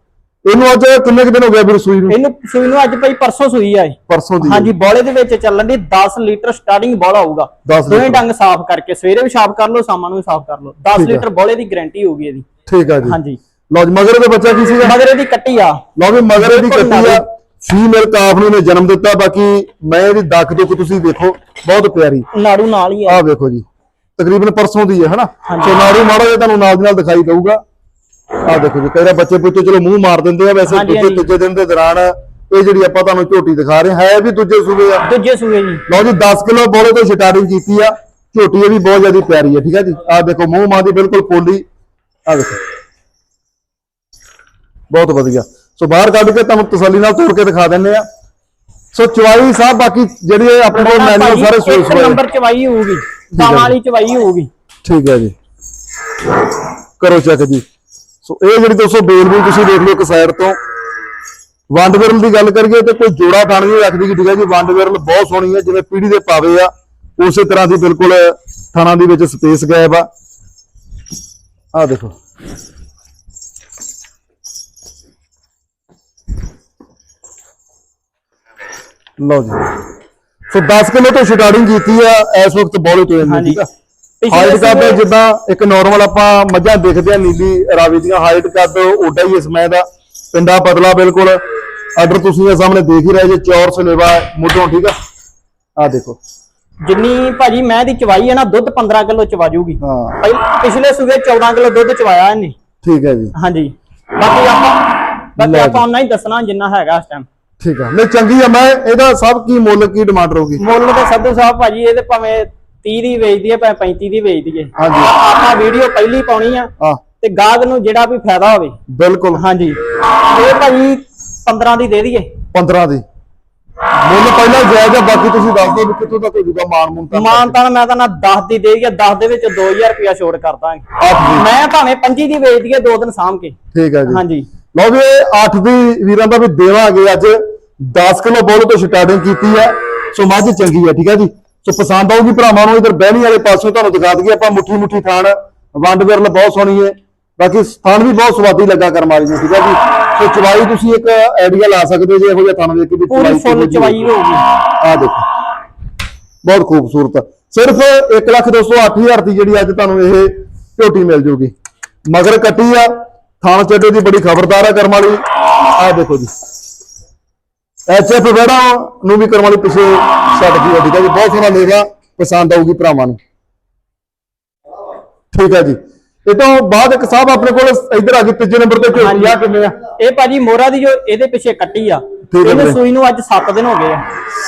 ਇਹਨੂੰ ਅੱਜ ਕਿੰਨੇ ਕੁ ਦਿਨ ਹੋ ਗਿਆ ਵੀਰ ਸੂਈ ਨੂੰ? ਇਹਨੂੰ ਸੂਈ ਨੂੰ ਅੱਜ ਭਾਈ ਪਰਸੋਂ ਸੂਈ ਆ ਇਹ। ਪਰਸੋਂ ਦੀ ਹਾਂਜੀ ਬੋਲੇ ਦੇ ਵਿੱਚ ਚੱਲਣ ਦੀ 10 ਲੀਟਰ ਸਟਾਰਟਿੰਗ ਬੋਲਾ ਆਊਗਾ 10 ਦੋਵੇਂ ਲੀਟਰ। ਡੰਗ ਸਾਫ਼ ਕਰਕੇ ਸਵੇਰੇ ਵੀ ਸਾਫ਼ ਕਰ ਲਓ ਸ਼ਾਮਾਂ ਨੂੰ ਵੀ ਸਾਫ਼ ਕਰ ਲਓ। 10 ਠੀਕ ਆ। ਲੀਟਰ ਬੋਲੇ ਦੀ ਗਾਰੰਟੀ ਹੋਊਗੀ ਇਹਦੀ। ਠੀਕ ਆ ਜੀ। ਹਾਂਜੀ। ਲਓ ਜੀ ਮਗਰ ਦੇ ਬੱਚਾ ਕੀ ਸੀਗਾ? ਮਗਰ ਇਹਦੀ ਕੱਟੀ ਆ। ਲਓ ਵੀ ਮਗਰ ਦੀ ਬਿਲਕੁਲ ਕੱਟੀ ਆ। ਫੀਮੇਲ ਕਾਫ ਨੂੰ ਨੇ ਜਨਮ ਦਿੱਤਾ ਬਾਕੀ ਮੈਂ ਇਹਦੀ ਦੱਕ ਦੁੱਕ ਤੁਸੀਂ ਦੇਖੋ ਬਹੁਤ ਪਿਆਰੀ। ਨਾੜੂ ਨਾਲ ਹੀ ਆ। ਆਹ ਵੇਖੋ ਜੀ ਤਕਰੀਬਨ ਪਰਸੋਂ ਦੀ ਹੈ ਹਨਾ। ਸੋ ਨਾੜੂ ਮਾੜਾ ਜਿਹਾ ਤੁਹਾਨੂੰ ਨਾਲ ਦੀ ਨਾਲ ਦਿਖਾਈ ਦਊਗਾ। ਆਹ ਦੇਖੋ ਜੀ ਕਈ ਵਾਰ ਬੱਚੇ ਪੁੱਛੇ ਚਲੋ ਮੂੰਹ ਮਾਰ ਦਿੰਦੇ ਆ ਵੈਸੇ ਹਾਂਜੀ, ਦੂਜੇ ਹਾਂਜੀ। ਤੀਜੇ ਦਿਨ ਦੇ ਦੌਰਾਨ ਇਹ ਜਿਹੜੀ ਆਪਾਂ ਤੁਹਾਨੂੰ ਝੋਟੀ ਦਿਖਾ ਰਹੇ ਹਾਂ, ਹੈ ਵੀ ਦੂਜੇ ਸੂਬੇ ਆ? ਦੂਜੇ ਸੂਏ ਜੀ। ਲਓ ਜੀ 10 ਕਿਲੋ ਬੋਲੇ ਤੋਂ ਸਟਾਰਟਿੰਗ ਕੀਤੀ ਆ। ਝੋਟੀ ਇਹ ਵੀ ਬਹੁਤ ਜ਼ਿਆਦਾ ਪਿਆਰੀ ਹੈ ਠੀਕ ਹੈ ਜੀ? ਆਹ ਦੇਖੋ ਮੂੰਹ ਮਾਂ ਦੀ ਬਿਲਕੁਲ ਪੋਲੀ। ਆਹ ਦੇਖੋ। ਬਹੁਤ ਵਧੀਆ। ਸੋ ਬਾਹਰ ਕੱਢ ਕੇ ਤੁਹਾਨੂੰ ਤਸੱਲੀ ਨਾਲ ਤੋੜ ਕੇ ਦਿਖਾ ਦਿੰਨੇ ਆ। ਸੋ ਚਵਾਈ ਸਾਹਿਬ ਬਾਕੀ ਜਿਹੜੀ ਇਹ ਆਪਣੇ ਕੋਲ ਮੈਨੂਅਲ ਸਾਰੇ ਇੱਕ ਸੋਏ ਨੰਬਰ ਚਵਾਈ ਹੋਊਗੀ। ਦਾਵਾਂ ਵਾਲੀ ਚਵਾਈ ਹੋਊਗੀ। ਠੀਕ ਹੈ ਜੀ। ਕਰੋ ਚੈੱਕ ਜੀ। ਸੋ ਇਹ ਜਿਹੜੀ ਦੋਸਤੋ ਬੇਲ ਵੀ ਤੁਸੀਂ ਦੇਖ ਲਓ ਇੱਕ ਸਾਈਡ ਤੋਂ। ਵੰਡ ਵਿਰਲ ਦੀ ਗੱਲ ਕਰੀਏ ਤੇ ਕੋਈ ਜੋੜਾ ਥਣ ਵੀ ਰੱਖਦੀ ਕਿ ਠੀਕ ਹੈ ਜੀ, ਵੰਡ ਵਿਰਲ ਬਹੁਤ ਸੋਹਣੀ ਹੈ, ਜਿਵੇਂ ਪੀੜੀ ਦੇ ਪਾਵੇ ਆ, ਉਸੇ ਤਰ੍ਹਾਂ ਦੀ ਬਿਲਕੁਲ ਥਾਣਾ ਦੇ ਵਿੱਚ ਸਪੇਸ ਗਾਇਬ ਆ। ਆਹ ਦੇਖੋ। ਲਓ ਜੀ। ਸੋ 10 ਕਿਲੋ ਤੋਂ ਸਟਾਰਟਿੰਗ ਕੀਤੀ ਆ, ਇਸ ਵਕਤ ਬੋਲੇ ਤੋਂ ਜਾਂਦੀ ਠੀਕ ਆ? ਹਾਈਟ ਕੱਦ ਸੂਬੇ- ਜਿੱਦਾਂ ਇੱਕ ਨਾਰਮਲ ਆਪਾਂ ਮੱਝਾਂ ਦੇਖਦੇ ਆ ਨੀਲੀ ਰਾਵੀ ਦੀਆਂ ਹਾਈਟ ਕੱਦ ਓਡਾ ਹੀ ਇਸ ਮੈਂ ਦਾ ਪਿੰਡਾ ਪਤਲਾ ਬਿਲਕੁਲ। ਆਰਡਰ ਤੁਸੀਂ ਇਹ ਸਾਹਮਣੇ ਦੇਖ ਹੀ ਰਹੇ ਜੇ ਚੌਰ ਸਲੇਵਾ ਮੁੱਢੋਂ ਠੀਕ ਆ? ਆ ਦੇਖੋ। ਜਿੰਨੀ ਭਾਜੀ ਮੈਂ ਦੀ ਚਵਾਈ ਹੈ ਨਾ ਦੁੱਧ 15 ਕਿਲੋ ਚਵਾ ਜੂਗੀ ਹਾਂ। ਭਾਈ ਪਿਛਲੇ ਸੂਏ 14 ਕਿਲੋ ਦੁੱਧ ਚਵਾਇਆ ਇਹਨੇ। ਠੀਕ ਹੈ ਜੀ। ਹਾਂਜੀ। ਬਾਕੀ ਆਪਾਂ ਬਾਕੀ। ਆਪਾਂ ਉਹਨਾਂ ਹੀ ਦੱਸਣਾ ਜਿੰਨਾ ਹੈਗਾ ਇਸ ਟਾਈਮ ਠੀਕ ਆ। ਨਹੀਂ ਚੰਗੀ ਆ ਮੈਂ ਇਹਦਾ ਸਭ ਕੀ ਮੁੱਲ ਕੀ ਡਿਮਾਂਡ ਰਹੂਗੀ? ਮੁੱਲ ਤੇ ਸੰਧੂ ਸਾਹਿਬ ਭਾਜੀ ਇਹ ਤੇ ਭਾਵੇਂ 30 ਦੀ ਵੇਚਦੀ ਹੈ ਭਾਵੇਂ 35 ਦੀ ਵੇਚਦੀ ਹੈ। ਹਾਂਜੀ। ਆਪਾਂ ਵੀਡੀਓ ਪਹਿਲੀ ਪਾਉਣੀ ਆ ਤੇ ਗਾਹਕ ਨੂੰ ਜਿਹੜਾ ਵੀ ਫਾਇਦਾ ਹੋਵੇ। ਬਿਲਕੁਲ। ਹਾਂਜੀ। ਇਹ ਭਾਜੀ 15 ਦੀ ਦੇ ਦਈਏ। 15 ਦੀ। ਮੁੱਲ ਪਹਿਲਾਂ ਜਾਇਜ਼ ਆ ਬਾਕੀ ਤੁਸੀਂ ਦੱਸ ਦਿਓ ਵੀ ਕਿੱਥੋਂ ਤੱਕ ਹੋ ਜੂਗਾ ਮਾਨ ਮੁੰਨ ਤਾਂ ਮਾਨਤਾਨ ਮੈਂ ਤਾਂ ਨਾ 10 ਦੀ ਦੇ ਗਿਆ 10 ਦੇ ਵਿੱਚ 2000 ਰੁਪਇਆ ਛੋੜ ਕਰ ਦਾਂਗੇ। ਮੈਂ ਭਾਵੇਂ 25 ਦੀ ਵੇਚ ਦਈਏ ਦੋ ਦਿਨ ਸਾਂਭ ਕੇ। ਠੀਕ ਹੈ ਜੀ। ਹਾਂਜੀ। ਲਓ ਵੀ 8 ਦੀ ਵੀਰਾਂ ਦਾ ਵੀ ਦੇਵਾਂਗੇ ਅੱਜ। 10 ਕਿਲੋ ਬੋਲ ਤੋਂ ਸਟਾਰਟਿੰਗ ਕੀਤੀ ਹੈ ਸੋ ਮੱਝ ਚੰਗੀ ਹੈ ਠੀਕ ਹੈ ਜੀ। ਸੋ ਪਸੰਦ ਆਊਗੀ ਭਰਾਵਾਂ ਨੂੰ ਇਧਰ ਬਹਿਣੀ ਵਾਲੇ ਪਾਸੋਂ ਤੁਹਾਨੂੰ ਦਿਖਾ ਦਈਏ ਆਪਾਂ ਮੁੱਠੀ ਮੁੱਠੀ ਥਾਣ ਵੰਡ ਵਿਰਲ ਬਹੁਤ ਸੋਹਣੀ ਹੈ ਬਾਕੀ ਥਾਣ ਵੀ ਬਹੁਤ ਸਵਾਦੀ ਲੱਗਾ ਕਰਮ ਵਾਲੀ ਨੂੰ ਠੀਕ ਹੈ ਜੀ? ਸੋ ਚਵਾਈ ਤੁਸੀਂ ਇੱਕ ਆਈਡੀਆ ਲਾ ਸਕਦੇ ਜੇ ਇਹੋ ਜਿਹਾ ਥਾਣ ਵੇਖ ਕੇ ਵੀ ਪੂਰੀ ਫੁੱਲ ਚਵਾਈ ਹੋਊਗੀ। ਆ ਦੇਖੋ ਬਹੁਤ ਖੂਬਸੂਰਤ। ਸਿਰਫ 1 ਲੱਖ 208 ਦੀ ਜਿਹੜੀ ਅੱਜ ਤੁਹਾਨੂੰ ਇਹ ਝੋਟੀ ਮਿਲ ਜੂਗੀ। ਮਗਰ ਕੱਟੀ ਆ ਥਾਣ ਚੱਡੇ ਦੀ ਬੜੀ ਖਬਰਦਾਰ ਆ ਕਰਮ ਵਾਲੀ। ਆ ਦੇਖੋ ਜੀ। ਐਚਐਫ ਵੜਾ ਨੂੰ ਵੀ ਕਰਮ ਵਾਲੀ ਪਿੱਛੇ ਛੱਡ ਗਈ ਆ ਠੀਕ ਹੈ ਜੀ ਬਹੁਤ ਸੋਹਣਾ ਲੇਵਾ ਪਸੰਦ ਆਊਗੀ ਭਰਾਵਾਂ ਨੂੰ। ਠੀਕ ਹੈ ਜੀ। ਇਹ ਤੋਂ ਬਾਅਦ ਇੱਕ ਸਾਹਿਬ ਆਪਣੇ ਕੋਲ ਇੱਧਰ ਆ ਗਈ ਤੀਜੇ ਨੰਬਰ ਤੇ ਝੋਟੀ ਆ ਕਿਵੇਂ ਆ? ਇਹ ਭਾਜੀ ਮੋਰਾ ਦੀ ਜੋ ਇਹਦੇ ਪਿੱਛੇ ਕੱਟੀ ਆ। ਇਹਨੂੰ। ਸੂਈ ਨੂੰ ਅੱਜ 7 ਦਿਨ ਹੋ ਗਏ ਆ।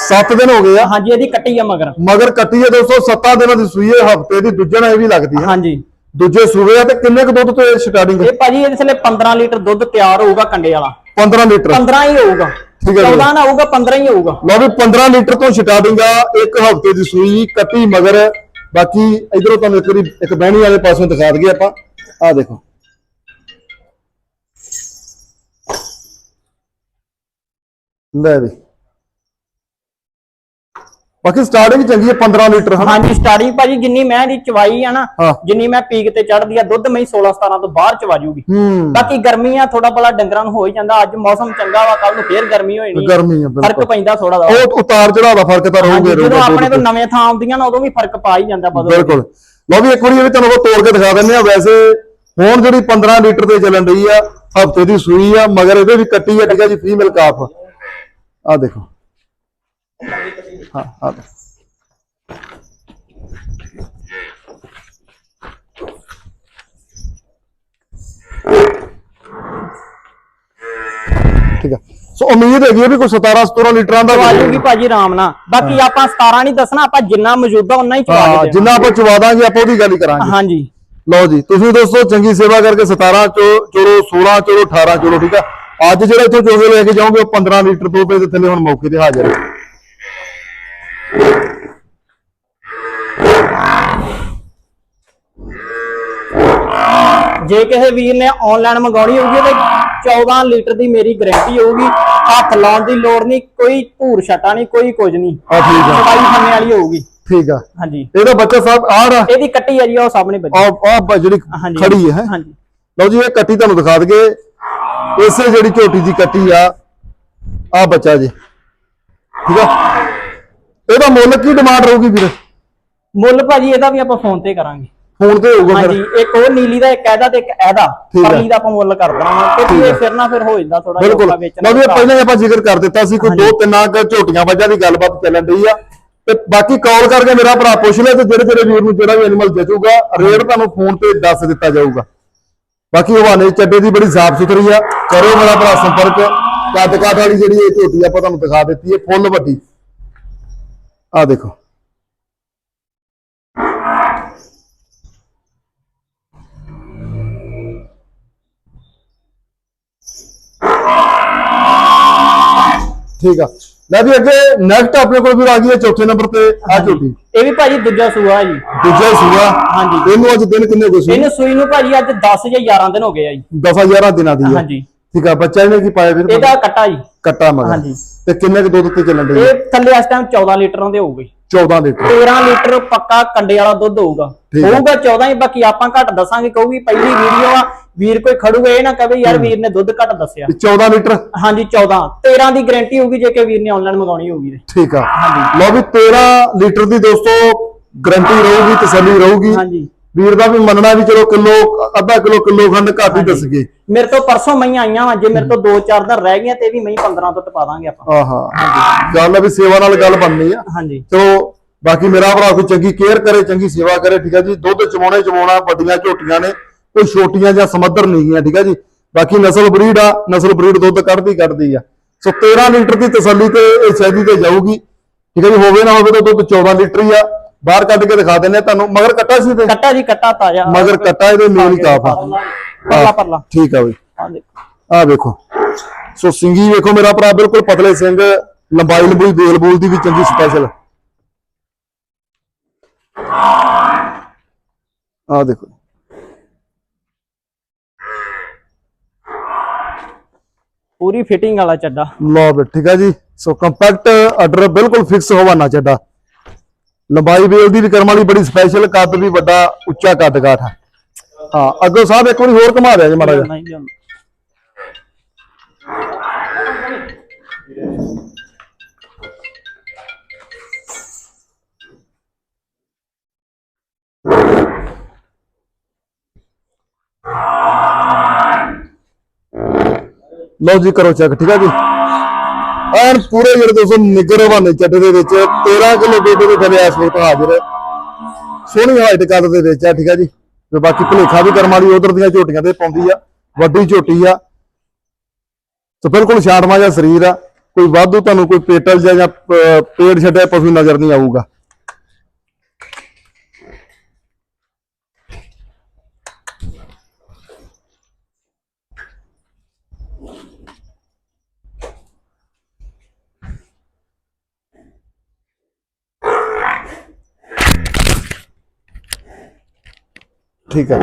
7 ਦਿਨ ਹੋ ਗਏ ਆ? ਹਾਂਜੀ ਇਹਦੀ ਕੱਟੀ ਆ ਮਗਰ। ਮਗਰ ਕੱਟੀ ਹੈ ਦੋਸਤੋ 7 ਦਿਨਾਂ ਦੀ ਸੂਈ ਹੈ ਹਫ਼ਤੇ ਦੀ। ਦੂਜਣ ਇਹ ਵੀ ਲੱਗਦੀ ਹੈ ਹਾਂਜੀ। ਦੂਜੇ ਸੂਬੇ ਆ ਤੇ ਕਿੰਨੇ ਕੁ ਦੁੱਧ ਤੋਂ ਸਟਾਰਟਿੰਗ ਇਹ ਭਾਜੀ ਇਹਦੇ ਥੱਲੇ 15 ਲੀਟਰ ਦੁੱਧ ਤਿਆਰ ਹੋਊਗਾ ਕੰਡੇ ਵਾਲਾ। 15 ਲੀਟਰ। 15 ਹੀ ਹੋਊਗਾ। ਠੀਕ ਹੈ ਜੀ। 14 ਨਾ ਹੋਊਗਾ 15 ਹੀ ਹੋਊਗਾ ਲਓ ਵੀ 15 ਲੀਟਰ ਤੋਂ ਸਟਾਰਟਿੰਗ ਆ ਇੱਕ ਹਫ਼ਤੇ ਦੀ ਸੂਈ ਕੱਟੀ ਮਗਰ। ਬਾਕੀ ਇਧਰੋਂ ਤੁਹਾਨੂੰ ਇੱਕ ਵਾਰੀ ਇੱਕ ਬਹਿਣੀ ਵਾਲੇ ਪਾਸੋਂ ਦਿਖਾ ਦਈਏ ਆਪਾਂ। ਆ ਦੇਖੋ। ਲੈ ਵੀ। ਬਾਕੀ ਸਟਾਰਟਿੰਗ ਚੰਗੀ ਹੈ 15 ਲੀਟਰ ਹਨਾ? ਹਾਂਜੀ ਸਟਾਰਟਿੰਗ ਭਾਜੀ ਜਿੰਨੀ ਮੈਂ ਦੀ ਚਵਾਈ ਆ ਨਾ ਹਾਂ। ਜਿੰਨੀ ਮੈਂ ਪੀਕ ਤੇ ਚੜਦੀ ਆ ਦੁੱਧ ਮੈਂ 16 17 ਤੋਂ ਬਾਹਰ ਚਵਾ ਜੂਗੀ। ਹੂੰ। ਬਾਕੀ ਗਰਮੀ ਆ ਥੋੜਾ ਬੜਾ ਡੰਗਰਾਂ ਨੂੰ ਹੋ ਹੀ ਜਾਂਦਾ ਅੱਜ ਮੌਸਮ ਚੰਗਾ ਵਾ ਕੱਲ ਨੂੰ ਫੇਰ ਗਰਮੀ ਹੋ ਜਾਣੀ ਗਰਮੀ ਆ ਫ਼ਰਕ ਬਿਲਕੁਲ। ਪੈਂਦਾ ਥੋੜਾ ਦਾ ਉਹ ਉਤਾਰ ਚੜਾਅ ਦਾ ਫ਼ਰਕ ਤਾਂ ਰਹੂਗਾ ਜਦੋਂ ਆਪਣੇ ਤੋਂ ਨਵੇਂ ਥਾਂ ਆਉਂਦੀਆਂ ਨਾ ਉਦੋਂ ਵੀ ਫ਼ਰਕ ਪਾ ਹੀ ਜਾਂਦਾ ਬਦਲ ਬਿਲਕੁਲ। ਲਓ ਵੀ ਇੱਕ ਵਾਰੀ ਇਹ ਵੀ ਤੁਹਾਨੂੰ ਉਹ ਤੋੜ ਕੇ ਦਿਖਾ ਦਿੰਦੇ ਆ। ਵੈਸੇ ਹੁਣ ਜਿਹੜੀ 15 ਲੀਟਰ ਤੇ ਚੱਲਣ ਰਹੀ ਆ ਹਫ਼ਤੇ ਦੀ ਸੂਈ ਆ ਮਗਰ ਇਹਦੇ ਵੀ ਕੱਟੀ ਆ ਠੀਕ ਆ ਜੀ ਫੀਮੇਲ ਕਾਫ ਆ ਦੇਖੋ। ਹਾਂ। ਠੀਕ ਆ। ਸੋ ਉਮੀਦ ਹੈਗੀ ਆ ਵੀ ਕੋਈ 17 17 ਲੀਟਰਾਂ ਦਾ ਚਵਾ ਜੂਗੀ ਭਾਜੀ ਆਰਾਮ ਨਾਲ। ਬਾਕੀ ਆਪਾਂ 17 ਨਹੀਂ ਦੱਸਣਾ ਆਪਾਂ ਜਿੰਨਾ ਮੌਜੂਦਾ ਉਹਨਾਂ ਹੀ ਚਵਾ ਹਾਂ ਕੇ। ਜਿੰਨਾ ਆਪਾਂ ਚਵਾ ਦਾਂਗੇ ਆਪਾਂ ਉਹਦੀ ਗੱਲ ਹੀ ਕਰਾਂਗੇ। ਹਾਂਜੀ। ਲਓ ਜੀ ਤੁਸੀਂ ਦੋਸਤੋ ਚੰਗੀ ਸੇਵਾ ਕਰਕੇ 17 ਚੋ ਚੋਰੋ 16 ਚੋਰੋ 18 ਚੋਰੋ ਠੀਕ ਆ। ਅੱਜ ਜਿਹੜਾ ਇੱਥੋਂ ਚੋਗੇ ਲੈ ਕੇ ਜਾਓਗੇ ਉਹ 15 ਲੀਟਰ ਤੋਂ ਦੇ ਥੱਲੇ ਹੁਣ ਮੌਕੇ ਤੇ ਹਾਜ਼ਰ ਹੈ। ਜੇ ਕਿਸੇ ਵੀਰ ਨੇ ਆਨਲਾਈਨ ਮੰਗਾਉਣੀ ਹੋਊਗੀ ਤੇ 14 ਲੀਟਰ ਦੀ ਮੇਰੀ ਗਾਰੰਟੀ ਹੋਊਗੀ। ਹੱਥ ਲਾਉਣ ਦੀ ਲੋੜ ਨਹੀਂ ਕੋਈ ਧੂਰ ਛਟਾ ਨਹੀਂ ਕੋਈ ਕੁਝ ਨਹੀਂ। ਆ ਠੀਕ ਆ। ਸਫ਼ਾਈ ਖੰਨੇ ਵਾਲੀ ਹੋਊਗੀ। ਠੀਕ ਆ। ਹਾਂਜੀ। ਇਹਦਾ ਬੱਚਾ ਸਾਹਿਬ ਆਹ ਰਾ ਇਹਦੀ ਕੱਟੀ ਆ ਜੀ ਉਹ ਸਾਹਮਣੇ ਬੱਜੀ ਆ ਆ ਜਿਹੜੀ ਹਾਂਜੀ। ਖੜੀ ਹੈ? ਹਾਂਜੀ। ਲਓ ਜੀ ਇਹ ਕੱਟੀ ਤੁਹਾਨੂੰ ਦਿਖਾ ਦਗੇ ਇਸੇ ਜਿਹੜੀ ਝੋਟੀ ਦੀ ਕੱਟੀ ਆ ਆ ਬੱਚਾ ਜੀ। ਠੀਕ ਆ? ਇਹਦਾ ਮੁੱਲ ਕੀ ਡਿਮਾਂਡ ਰਹੂਗੀ ਵੀਰ? ਮੁੱਲ ਭਾਜੀ ਇਹਦਾ ਵੀ ਆਪਾਂ ਫੋਨ ਤੇ ਕਰਾਂਗੇ। ਫੋਨ ਤੇ ਹੋਊਗਾ ਫਿਰ। ਹਾਂਜੀ ਇੱਕ ਉਹ ਨੀਲੀ ਦਾ ਇੱਕ ਇਹਦਾ ਤੇ ਇੱਕ ਇਹਦਾ। ਠੀਕ ਆ। ਪਰਲੀ ਦਾ ਆਪਾਂ ਮੁੱਲ ਕਰ ਦੇਣਾ ਕਿਉਂਕਿ ਇਹ ਫਿਰ ਨਾ ਫਿਰ ਹੋ ਜਾਂਦਾ ਥੋੜਾ ਬਿਲਕੁਲ। ਲਓ ਵੀ ਪਹਿਲਾਂ ਹੀ ਆਪਾਂ ਜ਼ਿਕਰ ਕਰ ਦਿੱਤਾ ਸੀ ਕੋਈ ਦੋ ਤਿੰਨਾਂ ਕੁ ਝੋਟੀਆਂ ਵਜ੍ਹਾ ਦੀ ਗੱਲਬਾਤ ਚੱਲਣ ਰਹੀ ਆ। ਤੇ ਬਾਕੀ ਕਾਲ ਕਰਕੇ ਮੇਰਾ ਭਰਾ ਪੁੱਛ ਲੈ ਤੇ ਜਿਹੜੇ ਜਿਹੜੇ ਵੀਰ ਨੂੰ ਜਿਹੜਾ ਵੀ ਐਨੀਮਲ ਜਚੂਗਾ ਰੇਟ ਤੁਹਾਨੂੰ ਫੋਨ ਤੇ ਦੱਸ ਦਿੱਤਾ ਜਾਊਗਾ। ਬਾਕੀ ਹਵਾਨੇ ਚੱਡੇ ਦੀ ਬੜੀ ਸਾਫ਼ ਸੁਥਰੀ ਆ। ਕਰੋ ਮੇਰਾ ਭਰਾ ਸੰਪਰਕ। ਕੱਦ ਕਾਠ ਵਾਲੀ ਜਿਹੜੀ ਇਹ ਝੋਟੀ ਆਪਾਂ ਤੁਹਾਨੂੰ ਦਿਖਾ ਦਿੱਤੀ ਹੈ ਫੁੱਲ ਵੱਡੀ। ਆ ਦੇਖੋ। ਠੀਕ ਆ। ਲੈ ਵੀ ਅੱਗੇ ਨੈਕਸਟ ਆਪਣੇ ਕੋਲ ਵੀ ਆ ਗਈ ਹੈ ਚੌਥੇ ਨੰਬਰ ਤੇ ਆ ਝੋਟੀ। ਇਹ ਵੀ ਭਾਜੀ ਦੂਜਾ ਸੂਆ ਜੀ। ਦੂਜਾ ਸੂਆ। ਹਾਂਜੀ। ਇਹਨੂੰ ਅੱਜ ਦਿਨ ਕਿੰਨੇ ਹੋ ਗਏ ਇਹਨੂੰ ਸੂਈ ਨੂੰ ਭਾਜੀ ਅੱਜ 10 ਜਾਂ 11 ਦਿਨ ਹੋ ਗਏ ਆ ਜੀ। 10 11 ਦਿਨਾਂ ਦੀ ਹੈ ਹਾਂਜੀ। ਠੀਕ ਆ ਬੱਚਾ ਇਹਨੇ ਕੀ ਪਾਇਆ ਫਿਰ? ਇਹਦਾ ਕੱਟਾ ਜੀ। ਕੱਟਾ ਮਗਰ। ਹਾਂਜੀ। ਤੇ ਕਿੰਨੇ ਕੁ ਦੁੱਧ ਤੇ ਚੱਲਣ ਦੇ ਇਹ ਥੱਲੇ ਇਸ ਟਾਈਮ 14 ਲੀਟਰਾਂ ਦੇ ਹੋਊਗੇ 14 ਲੀਟਰ। 13 ਲੀਟਰ ਪੱਕਾ ਕੰਡੇ ਵਾਲਾ ਦੁੱਧ ਹੋਊਗਾ। ਹੋਊਗਾ 14 ਹੀ ਬਾਕੀ ਆਪਾਂ ਘੱਟ ਦੱਸਾਂਗੇ ਕਹੂਗੀ ਪਹਿਲੀ ਵੀਡੀਓ ਆ ਵੀਰ ਕੋਈ ਖੜੂਗਾ ਇਹ ਨਾ ਕਵੇ ਯਾਰ ਵੀਰ ਨੇ ਦੁੱਧ ਘੱਟ ਦੱਸਿਆ। ਤੇ 14 ਲੀਟਰ? ਹਾਂਜੀ 14 13 ਦੀ ਗਾਰੰਟੀ ਹੋਊਗੀ ਜੇ ਕਿ ਵੀਰ ਨੇ ਆਨਲਾਈਨ ਮੰਗਾਉਣੀ ਹੋਊਗੀ। ਠੀਕ ਆ। ਲਓ ਵੀ 13 ਲੀਟਰ ਦੀ ਦੋਸਤੋ ਗਰੰਟੀ ਰਹੂਗੀ ਤਸੱਲੀ ਰਹੂਗੀ। ਹਾਂਜੀ। ਵੀਰ ਦਾ ਵੀ ਮੰਨਣਾ ਵੀ ਚਲੋ ਕਿਲੋ ਅੱਧਾ ਕਿਲੋ ਕਿਲੋ ਖੰਡ ਘੱਟ ਹੀ ਦੱਸ ਗਏ ਮੇਰੇ ਤੋਂ ਪਰਸੋਂ ਮਈਆਂ ਆਈਆਂ ਵਾ ਜੇ ਮੇਰੇ ਤੋਂ 2-4 ਦਿਨ ਰਹਿ ਗਈਆਂ ਤੇ ਵੀ ਮਈ 15 ਤੋਂ ਟਪਾ ਦਾਂਗੇ ਆਪਾਂ। ਆਹਾ। ਗੱਲ ਵੀ ਸੇਵਾ ਨਾਲ ਗੱਲ ਬਣਨੀ ਆ। ਹਾਂਜੀ। ਚਲੋ ਬਾਕੀ ਮੇਰਾ ਭਰਾ ਕੋਈ ਚੰਗੀ ਕੇਅਰ ਕਰੇ ਚੰਗੀ ਸੇਵਾ ਕਰੇ ਠੀਕ ਆ ਜੀ? ਦੁੱਧ ਚਵਾਉਣੇ ਚਵਾਉਣਾ ਵੱਡੀਆਂ ਝੋਟੀਆਂ ਨੇ ਕੋਈ ਛੋਟੀਆਂ ਜਾਂ ਸਮੱਧਰ ਨਹੀਂ ਗੀਆਂ ਠੀਕ ਆ ਜੀ? ਬਾਕੀ ਨਸਲ ਬਰੀਡ ਆ ਨਸਲ ਬਰੀਡ ਦੁੱਧ ਕੱਢਦੀ ਕੱਢਦੀ ਆ। ਸੋ 13 ਲੀਟਰ ਦੀ ਤਸੱਲੀ ਤੇ ਇਹ ਸ਼ੈਦੀ ਤੇ ਜਾਊਗੀ। ਠੀਕ ਆ ਜੀ? ਹੋਵੇ ਨਾ ਹੋਵੇ ਤਾਂ ਦੁੱਧ 14 ਲੀਟਰ ਹੀ ਆ। ਬਾਹਰ ਕੱਢ ਕੇ ਦਿਖਾ ਦਿੰਦੇ ਆ ਤੁਹਾਨੂੰ ਮਗਰ ਕੱਟਾ ਸੀ ਤੇ ਕੱਟਾ ਜੀ ਕੱਟਾ ਤਾਜ਼ਾ। ਮਗਰ ਕੱਟਾ ਇਹਦੇ ਮੇਨ ਕਾਫ ਆ। ਪਰਲਾ ਪਰਲਾ। ਠੀਕ ਆ ਬਈ। ਆ ਦੇਖੋ। ਆ ਵੇਖੋ। ਸੋ ਸਿੰਗੀ ਵੇਖੋ ਮੇਰਾ ਭਰਾ ਬਿਲਕੁਲ ਪਤਲੇ ਸਿੰਘ ਲੰਬਾਈ ਲੰਬੂਈ ਬੇਲ ਬੂਲ ਦੀ ਵੀ ਚੰਗੀ ਸਪੈਸ਼ਲ ਆ ਦੇਖੋ। ਪੂਰੀ ਫਿਟਿੰਗ ਵਾਲਾ ਚੱਡਾ। ਲਓ ਠੀਕ ਹੈ ਜੀ। ਸੋ ਕੰਪੈਕਟ ਆਰਡਰ ਬਿਲਕੁਲ ਫਿਕਸ ਹਵਾਨਾ ਚੱਡਾ। ਲੰਬਾਈ ਬੇਲ ਦੀ ਵੀ ਕਰਮ ਵਾਲੀ ਬੜੀ ਸਪੈਸ਼ਲ ਕੱਦ ਵੀ ਵੱਡਾ ਉੱਚਾ ਕੱਦ ਕਾਠ ਹੈ ਹਾਂ ਅੱਗੋਂ ਸਾਹਿਬ ਇੱਕ ਵਾਰੀ ਹੋਰ ਘੁਮਾ ਦਿਆ ਜੀ ਮਾੜਾ ਜਿਹਾ। ਨਹੀਂ ਜਾਂਦਾ। ਲਓ ਜੀ ਕਰੋ ਚੈੱਕ ਠੀਕ ਹੈ ਜੀ? ਐਨ ਪੂਰੇ ਜਿਹੜੇ ਦੋਸਤੋ ਨਿੱਗਰ ਹਵਾਨੇ ਚੱਡੇ ਦੇ ਵਿੱਚ 13 ਕਿਲੋਮੀਟਰ ਬੇਬੇ ਦੇ ਥੱਲੇ ਇਸ ਵਕਤ ਹਾਜ਼ਰ ਹੈ। ਸੋਹਣੀ ਹਾਈਟ ਕੱਦ ਦੇ ਵਿੱਚ ਆ ਠੀਕ ਹੈ ਜੀ। ਤੇ ਬਾਕੀ ਭਲੇਖਾ ਵੀ ਕਰਮ ਵਾਲੀ ਉਧਰ ਦੀਆਂ ਝੋਟੀਆਂ ਤੇ ਪਾਉਂਦੀ ਆ, ਵੱਡੀ ਝੋਟੀ ਆ। ਤੇ ਬਿਲਕੁਲ ਛਾਟਮਾ ਜਿਹਾ ਸਰੀਰ ਆ, ਕੋਈ ਵਾਧੂ ਤੁਹਾਨੂੰ ਕੋਈ ਪੇਟਲ ਜਿਹਾ ਜਾਂ ਪ- ਪੇਟ ਛੱਡਿਆ ਪਸ਼ੂ ਨਜ਼ਰ ਨਹੀਂ ਆਊਗਾ। ਠੀਕ ਹੈ।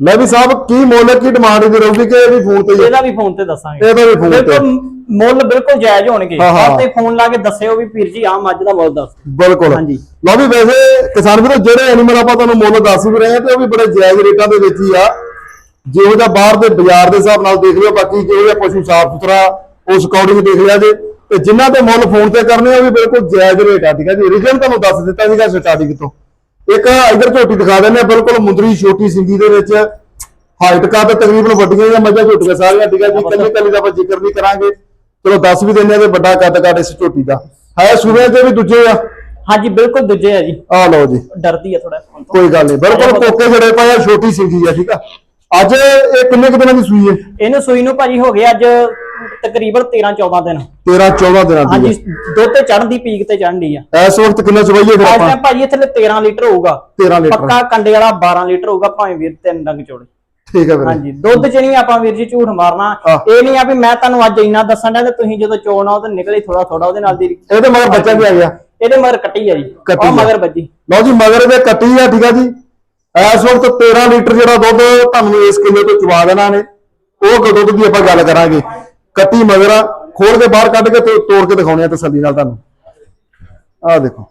ਲੈ ਵੀ ਸਾਹਿਬ ਕੀ ਮੁੱਲ ਕੀ ਡਿਮਾਂਡ ਦੀ ਰਹੂਗੀ ਕਿ ਇਹ ਵੀ ਫੋਨ ਤੇ ਹੀ ਆ? ਇਹਦਾ ਵੀ ਫੋਨ ਤੇ ਦੱਸਾਂਗੇ। ਇਹਦਾ ਵੀ ਫੋਨ ਤੇ। ਬਿਲਕੁਲ ਮੁੱਲ ਬਿਲਕੁਲ ਜਾਇਜ਼ ਹੋਣਗੇ। ਹਾਂ, ਹਾਂ। ਤੇ ਫੋਨ ਲਾ ਕੇ ਦੱਸਿਓ ਵੀ ਵੀਰ ਜੀ ਆ ਮੱਝ ਦਾ ਮੁੱਲ ਦੱਸ। ਬਿਲਕੁਲ। ਹਾਂਜੀ। ਲਓ ਵੀ ਵੈਸੇ ਕਿਸਾਨ ਵੀਰੋ ਜਿਹੜੇ ਐਨੀਮਲ ਆਪਾਂ ਤੁਹਾਨੂੰ ਮੁੱਲ ਦੱਸ ਵੀ ਰਹੇ ਆ ਤੇ ਉਹ ਵੀ ਬੜੇ ਜਾਇਜ਼ ਰੇਟਾਂ ਦੇ ਵਿੱਚ ਹੀ ਆ। ਜਿਹੋ ਜਿਹਾ ਬਾਹਰ ਦੇ ਬਾਜ਼ਾਰ ਦੇ ਹਿਸਾਬ ਨਾਲ ਦੇਖ ਲਿਓ ਬਾਕੀ ਜਿਹੋ ਜਿਹਾ ਪਸ਼ੂ ਸਾਫ਼ ਸੁਥਰਾ ਉਸ ਅਕੋਰਡਿੰਗ ਦੇਖ ਲਿਆ ਜੇ। ਤੇ ਜਿਨ੍ਹਾਂ ਦੇ ਮੁੱਲ ਫੋਨ ਤੇ ਕਰਨੇ ਆ ਉਹ ਵੀ ਬਿਲਕੁਲ ਜਾਇਜ਼ ਰੇਟ ਆ ਠੀਕ ਹੈ ਜੀ। ਰੀਜਨ ਤੁਹਾਨੂੰ ਦੱਸ ਦਿੱਤਾ ਸੀਗਾ ਸਟਾਰਟਿੰਗ ਤੋਂ। ਇੱਕ ਇਧਰ ਝੋਟੀ ਦਿਖਾ ਦਿੰਦੇ ਆ ਬਿਲਕੁਲ ਮੁੰਦਰੀ ਛੋਟੀ ਸਿੰਗੀ ਦੇ ਵਿੱਚ। ਹਾਈਟ ਕੱਦ ਤਕਰੀਬਨ ਵੱਡੀਆਂ ਜਾਂ ਮੱਝਾਂ ਝੋਟੀਆਂ ਸਾਰੀਆਂ ਠੀਕ ਹੈ ਜੀ? ਕੱਲੀ ਕੱਲੀ ਦਾ ਆਪਾਂ ਜ਼ਿਕਰ ਨਹੀਂ ਕਰਾਂਗੇ। ਚਲੋ ਦੱਸ ਵੀ ਦਿੰਦੇ ਆ ਕਿ ਵੱਡਾ ਕੱਦ ਕੱਦ ਇਸ ਝੋਟੀ ਦਾ। ਹੈ ਸੂਬੇ ਤੇ ਵੀ ਦੂਜੇ ਆ? ਹਾਂਜੀ ਬਿਲਕੁਲ ਦੂਜੇ ਆ ਜੀ। ਆ ਲਓ ਜੀ। ਡਰਦੀ ਆ ਥੋੜਾ ਤੋਂ ਕੋਈ ਗੱਲ ਨਹੀਂ। ਬਿਲਕੁਲ ਕੋਕੇ ਜੜੇ ਪਏ ਆ ਛੋਟੀ ਸਿੰਗੀ ਆ ਠੀਕ ਆ? ਅੱਜ ਇਹ ਕਿੰਨੇ ਕੁ ਦਿਨਾਂ ਦੀ ਸੂਈ ਹੈ? ਇਹਨੂੰ ਸੂਈ ਨੂੰ ਭਾਜੀ ਹੋ ਗਿਆ ਅੱਜ ਤਕਰੀਬਨ 13 14 ਦਿਨ। 13 14 ਦਿਨਾਂ ਦੀ ਹਾਂਜੀ। ਦੁੱਧ ਤੇ ਚੜਨ ਦੀ ਪੀਕ ਤੇ ਚੜਨ ਦੀ ਆ। ਇਸ ਵਕਤ ਕਿੰਨਾ ਚਵਾਈਏ ਫਿਰ ਆਪਾਂ? ਟਾਈਮ ਭਾਜੀ ਇੱਥੇ 13 ਲੀਟਰ ਹੋਊਗਾ। 13 ਲੀਟਰ। ਪੱਕਾ ਕੰਡੇ ਵਾਲਾ 12 ਲੀਟਰ ਹੋਊਗਾ ਭਾਵੇਂ ਵੀਰ ਤਿੰਨ ਡੰਗ ਚੋੜੇ ਠੀਕ ਹੈ ਵੀਰੇ। ਹਾਂਜੀ ਦੁੱਧ ਚ ਨਹੀਂ ਆਪਾਂ ਵੀਰ ਜੀ ਝੂਠ ਮਾਰਨਾ। ਇਹ ਨਹੀਂ ਆ ਵੀ ਮੈਂ ਤੁਹਾਨੂੰ ਅੱਜ ਇੰਨਾ ਦੱਸਣ ਦਾ ਤੇ ਤੁਸੀਂ ਜਦੋਂ ਚੋਣ ਆਓ ਤੇ ਨਿਕਲੇ ਥੋੜਾ ਥੋੜਾ ਉਹਦੇ ਨਾਲ ਦੀ। ਇਹਦੇ ਮਗਰ ਬੱਚਾ ਵੀ ਆ ਗਿਆ। ਇਹਦੇ ਮਗਰ ਕੱਟੀ ਆ ਜੀ। ਉਹ। ਮਗਰ ਵੱਜੀ ਲਓ ਜੀ ਮਗਰ ਦੇ ਕੱਟੀ ਆ ਠੀਕ ਆ ਜੀ। ਇਸ ਵਕਤ 13 ਲੀਟਰ ਜਿਹੜਾ ਦੁੱਧ ਤੁਹਾਨੂੰ ਇਸ ਕਿਲੋ ਤੋਂ ਚਵਾ ਦੇਣਾ ਨੇ। ਉਹ ਦੁੱਧ ਦੀ ਆਪਾਂ ਗੱਲ ਕਰਾਂਗੇ। ਕੱਟੀ ਮਗਰ ਆ ਖੋਲ ਕੇ ਬਾਹਰ ਕੱਢ ਕੇ ਤੋੜ ਕੇ ਦਿਖਾਉਣੇ ਆ ਤਸੱਲੀ ਨਾਲ ਤੁਹਾਨੂੰ। ਆਹ ਦੇਖੋ।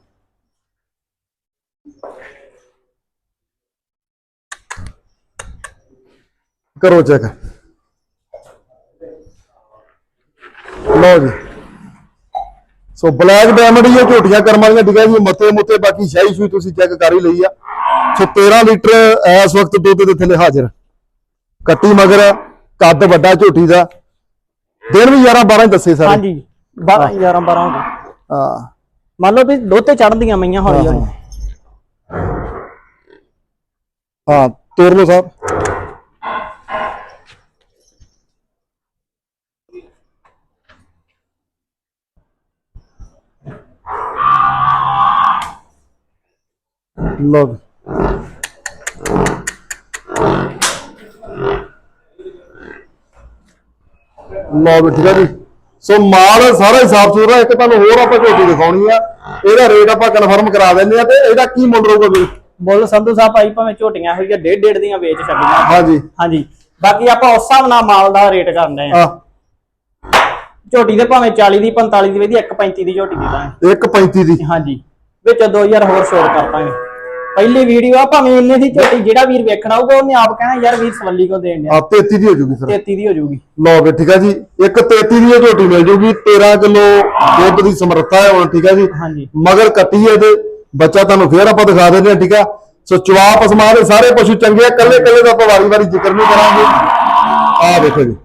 ਕਰੋ ਚੈੱਕ ਲਓ ਜੀ। ਸੋ ਬਲੈਕ ਡਾਇਮੰਡ ਇਹ ਝੋਟੀਆਂ ਕਰਮ ਵਾਲੀਆਂ ਠੀਕ ਹੈ ਜੀ ਮੁੱਤੇ ਬਾਕੀ ਸ਼ਾਹੀ ਸ਼ੂਈ ਤੁਸੀਂ ਚੈੱਕ ਕਰ ਹੀ ਲਈ ਆ। ਸੋ 13 ਲੀਟਰ ਇਸ ਵਕਤ ਦੁੱਧ ਦੇ ਥੱਲੇ ਹਾਜ਼ਰ। ਕੱਟੀ ਮਗਰ, ਕੱਦ ਵੱਡਾ ਝੋਟੀ ਦਾ। ਦਿਨ ਵੀ 11 12 ਦੱਸੇ ਸਾਰੇ। ਹਾਂਜੀ 12 11 12 ਹੋ ਗਏ ਹਾਂ। ਮੰਨ ਲਓ ਵੀ ਦੁੱਧ ਤੇ ਚੜਦੀਆਂ ਮਈਆਂ ਹੌਲੀ ਹੌਲੀ। ਹਾਂ ਤੋਰ ਲਓ ਸਾਹਿਬ। ਲਓ ਜੀ। ਲਓ ਠੀਕ ਹੈ ਜੀ। ਸੋ ਮਾਲ ਸਾਰਾ ਹੀ ਸਾਫ਼ ਸੁਥਰਾ ਇੱਕ ਤੁਹਾਨੂੰ ਹੋਰ ਆਪਾਂ ਝੋਟੀ ਦਿਖਾਉਣੀ ਆ। ਇਹਦਾ ਰੇਟ ਆਪਾਂ ਕਨਫਰਮ ਕਰਾ ਦਿੰਦੇ ਆ ਤੇ ਇਹਦਾ ਕੀ ਮੁੱਲ ਰਹੂਗਾ ਵੀਰ? ਬੋਲ ਸੰਧੂ ਸਾਹਿਬ ਭਾਈ ਭਾਵੇਂ ਝੋਟੀਆਂ ਹੋਈਆਂ ਡੇਢ ਡੇਢ ਦੀਆਂ ਵੇਚ ਛੱਡੀਆਂ। ਹਾਂਜੀ। ਹਾਂਜੀ। ਬਾਕੀ ਆਪਾਂ ਉਸ ਹਿਸਾਬ ਨਾਲ ਮਾਲ ਦਾ ਰੇਟ ਕਰਨੇ ਆ। ਝੋਟੀ ਦੇ ਭਾਵੇਂ 40 ਦੀ 45 ਦੀ ਵੇਦੀ 135 ਦੀ ਝੋਟੀ ਦੇ ਦਾਂਗੇ। 1.35 ਦੀ। ਹਾਂਜੀ। ਵਿੱਚ 2000 ਹੋਰ ਛੋੜ ਕਰ ਦਾਂਗੇ। ਪਹਿਲੀ ਵੀਡੀਓ ਆ ਭਾਵੇਂ ਇੰਨੇ ਦੀ ਝੋਟੀ ਜਿਹੜਾ ਵੀਰ ਵੇਖਣਾ ਹੋਊਗਾ ਉਹਨੇ ਆਪ ਕਹਿਣਾ ਯਾਰ ਵੀਰ ਸਵੱਲੀ ਕੋ ਦੇਣ ਆ ਡਿਆ 33 ਦੀ ਹੋ ਜੂਗੀ ਸਰ। 33 ਦੀ ਹੋ ਜਾਊਗੀ ਲਓ ਵੀ ਠੀਕ ਹੈ ਜੀ। ਇੱਕ 33 ਦੀ ਝੋਟੀ ਮਿਲ ਜੂਗੀ 13 ਕਿਲੋ ਦੁੱਧ ਦੀ ਸਮਰੱਥਾ ਹੈ ਹੁਣ ਠੀਕ ਹੈ ਜੀ। ਹਾਂਜੀ। ਮਗਰ ਕੱਟੀ ਹੈ ਤੇ ਬੱਚਾ ਤੁਹਾਨੂੰ ਫੇਰ ਆਪਾਂ ਦਿਖਾ ਦਿੰਦੇ ਹਾਂ ਠੀਕ ਆ। ਸੋ ਚਵਾਪ ਅਸਮਾਨ ਦੇ ਸਾਰੇ ਪਸ਼ੂ ਚੰਗੇ ਆ ਕੱਲੇ ਕੱਲੇ ਦਾ ਆਪਾਂ ਵਾਰੀ ਵਾਰੀ ਜ਼ਿਕਰ ਨਹੀਂ ਕਰਾਂਗੇ। ਆਹ ਦੇਖੋ ਜੀ।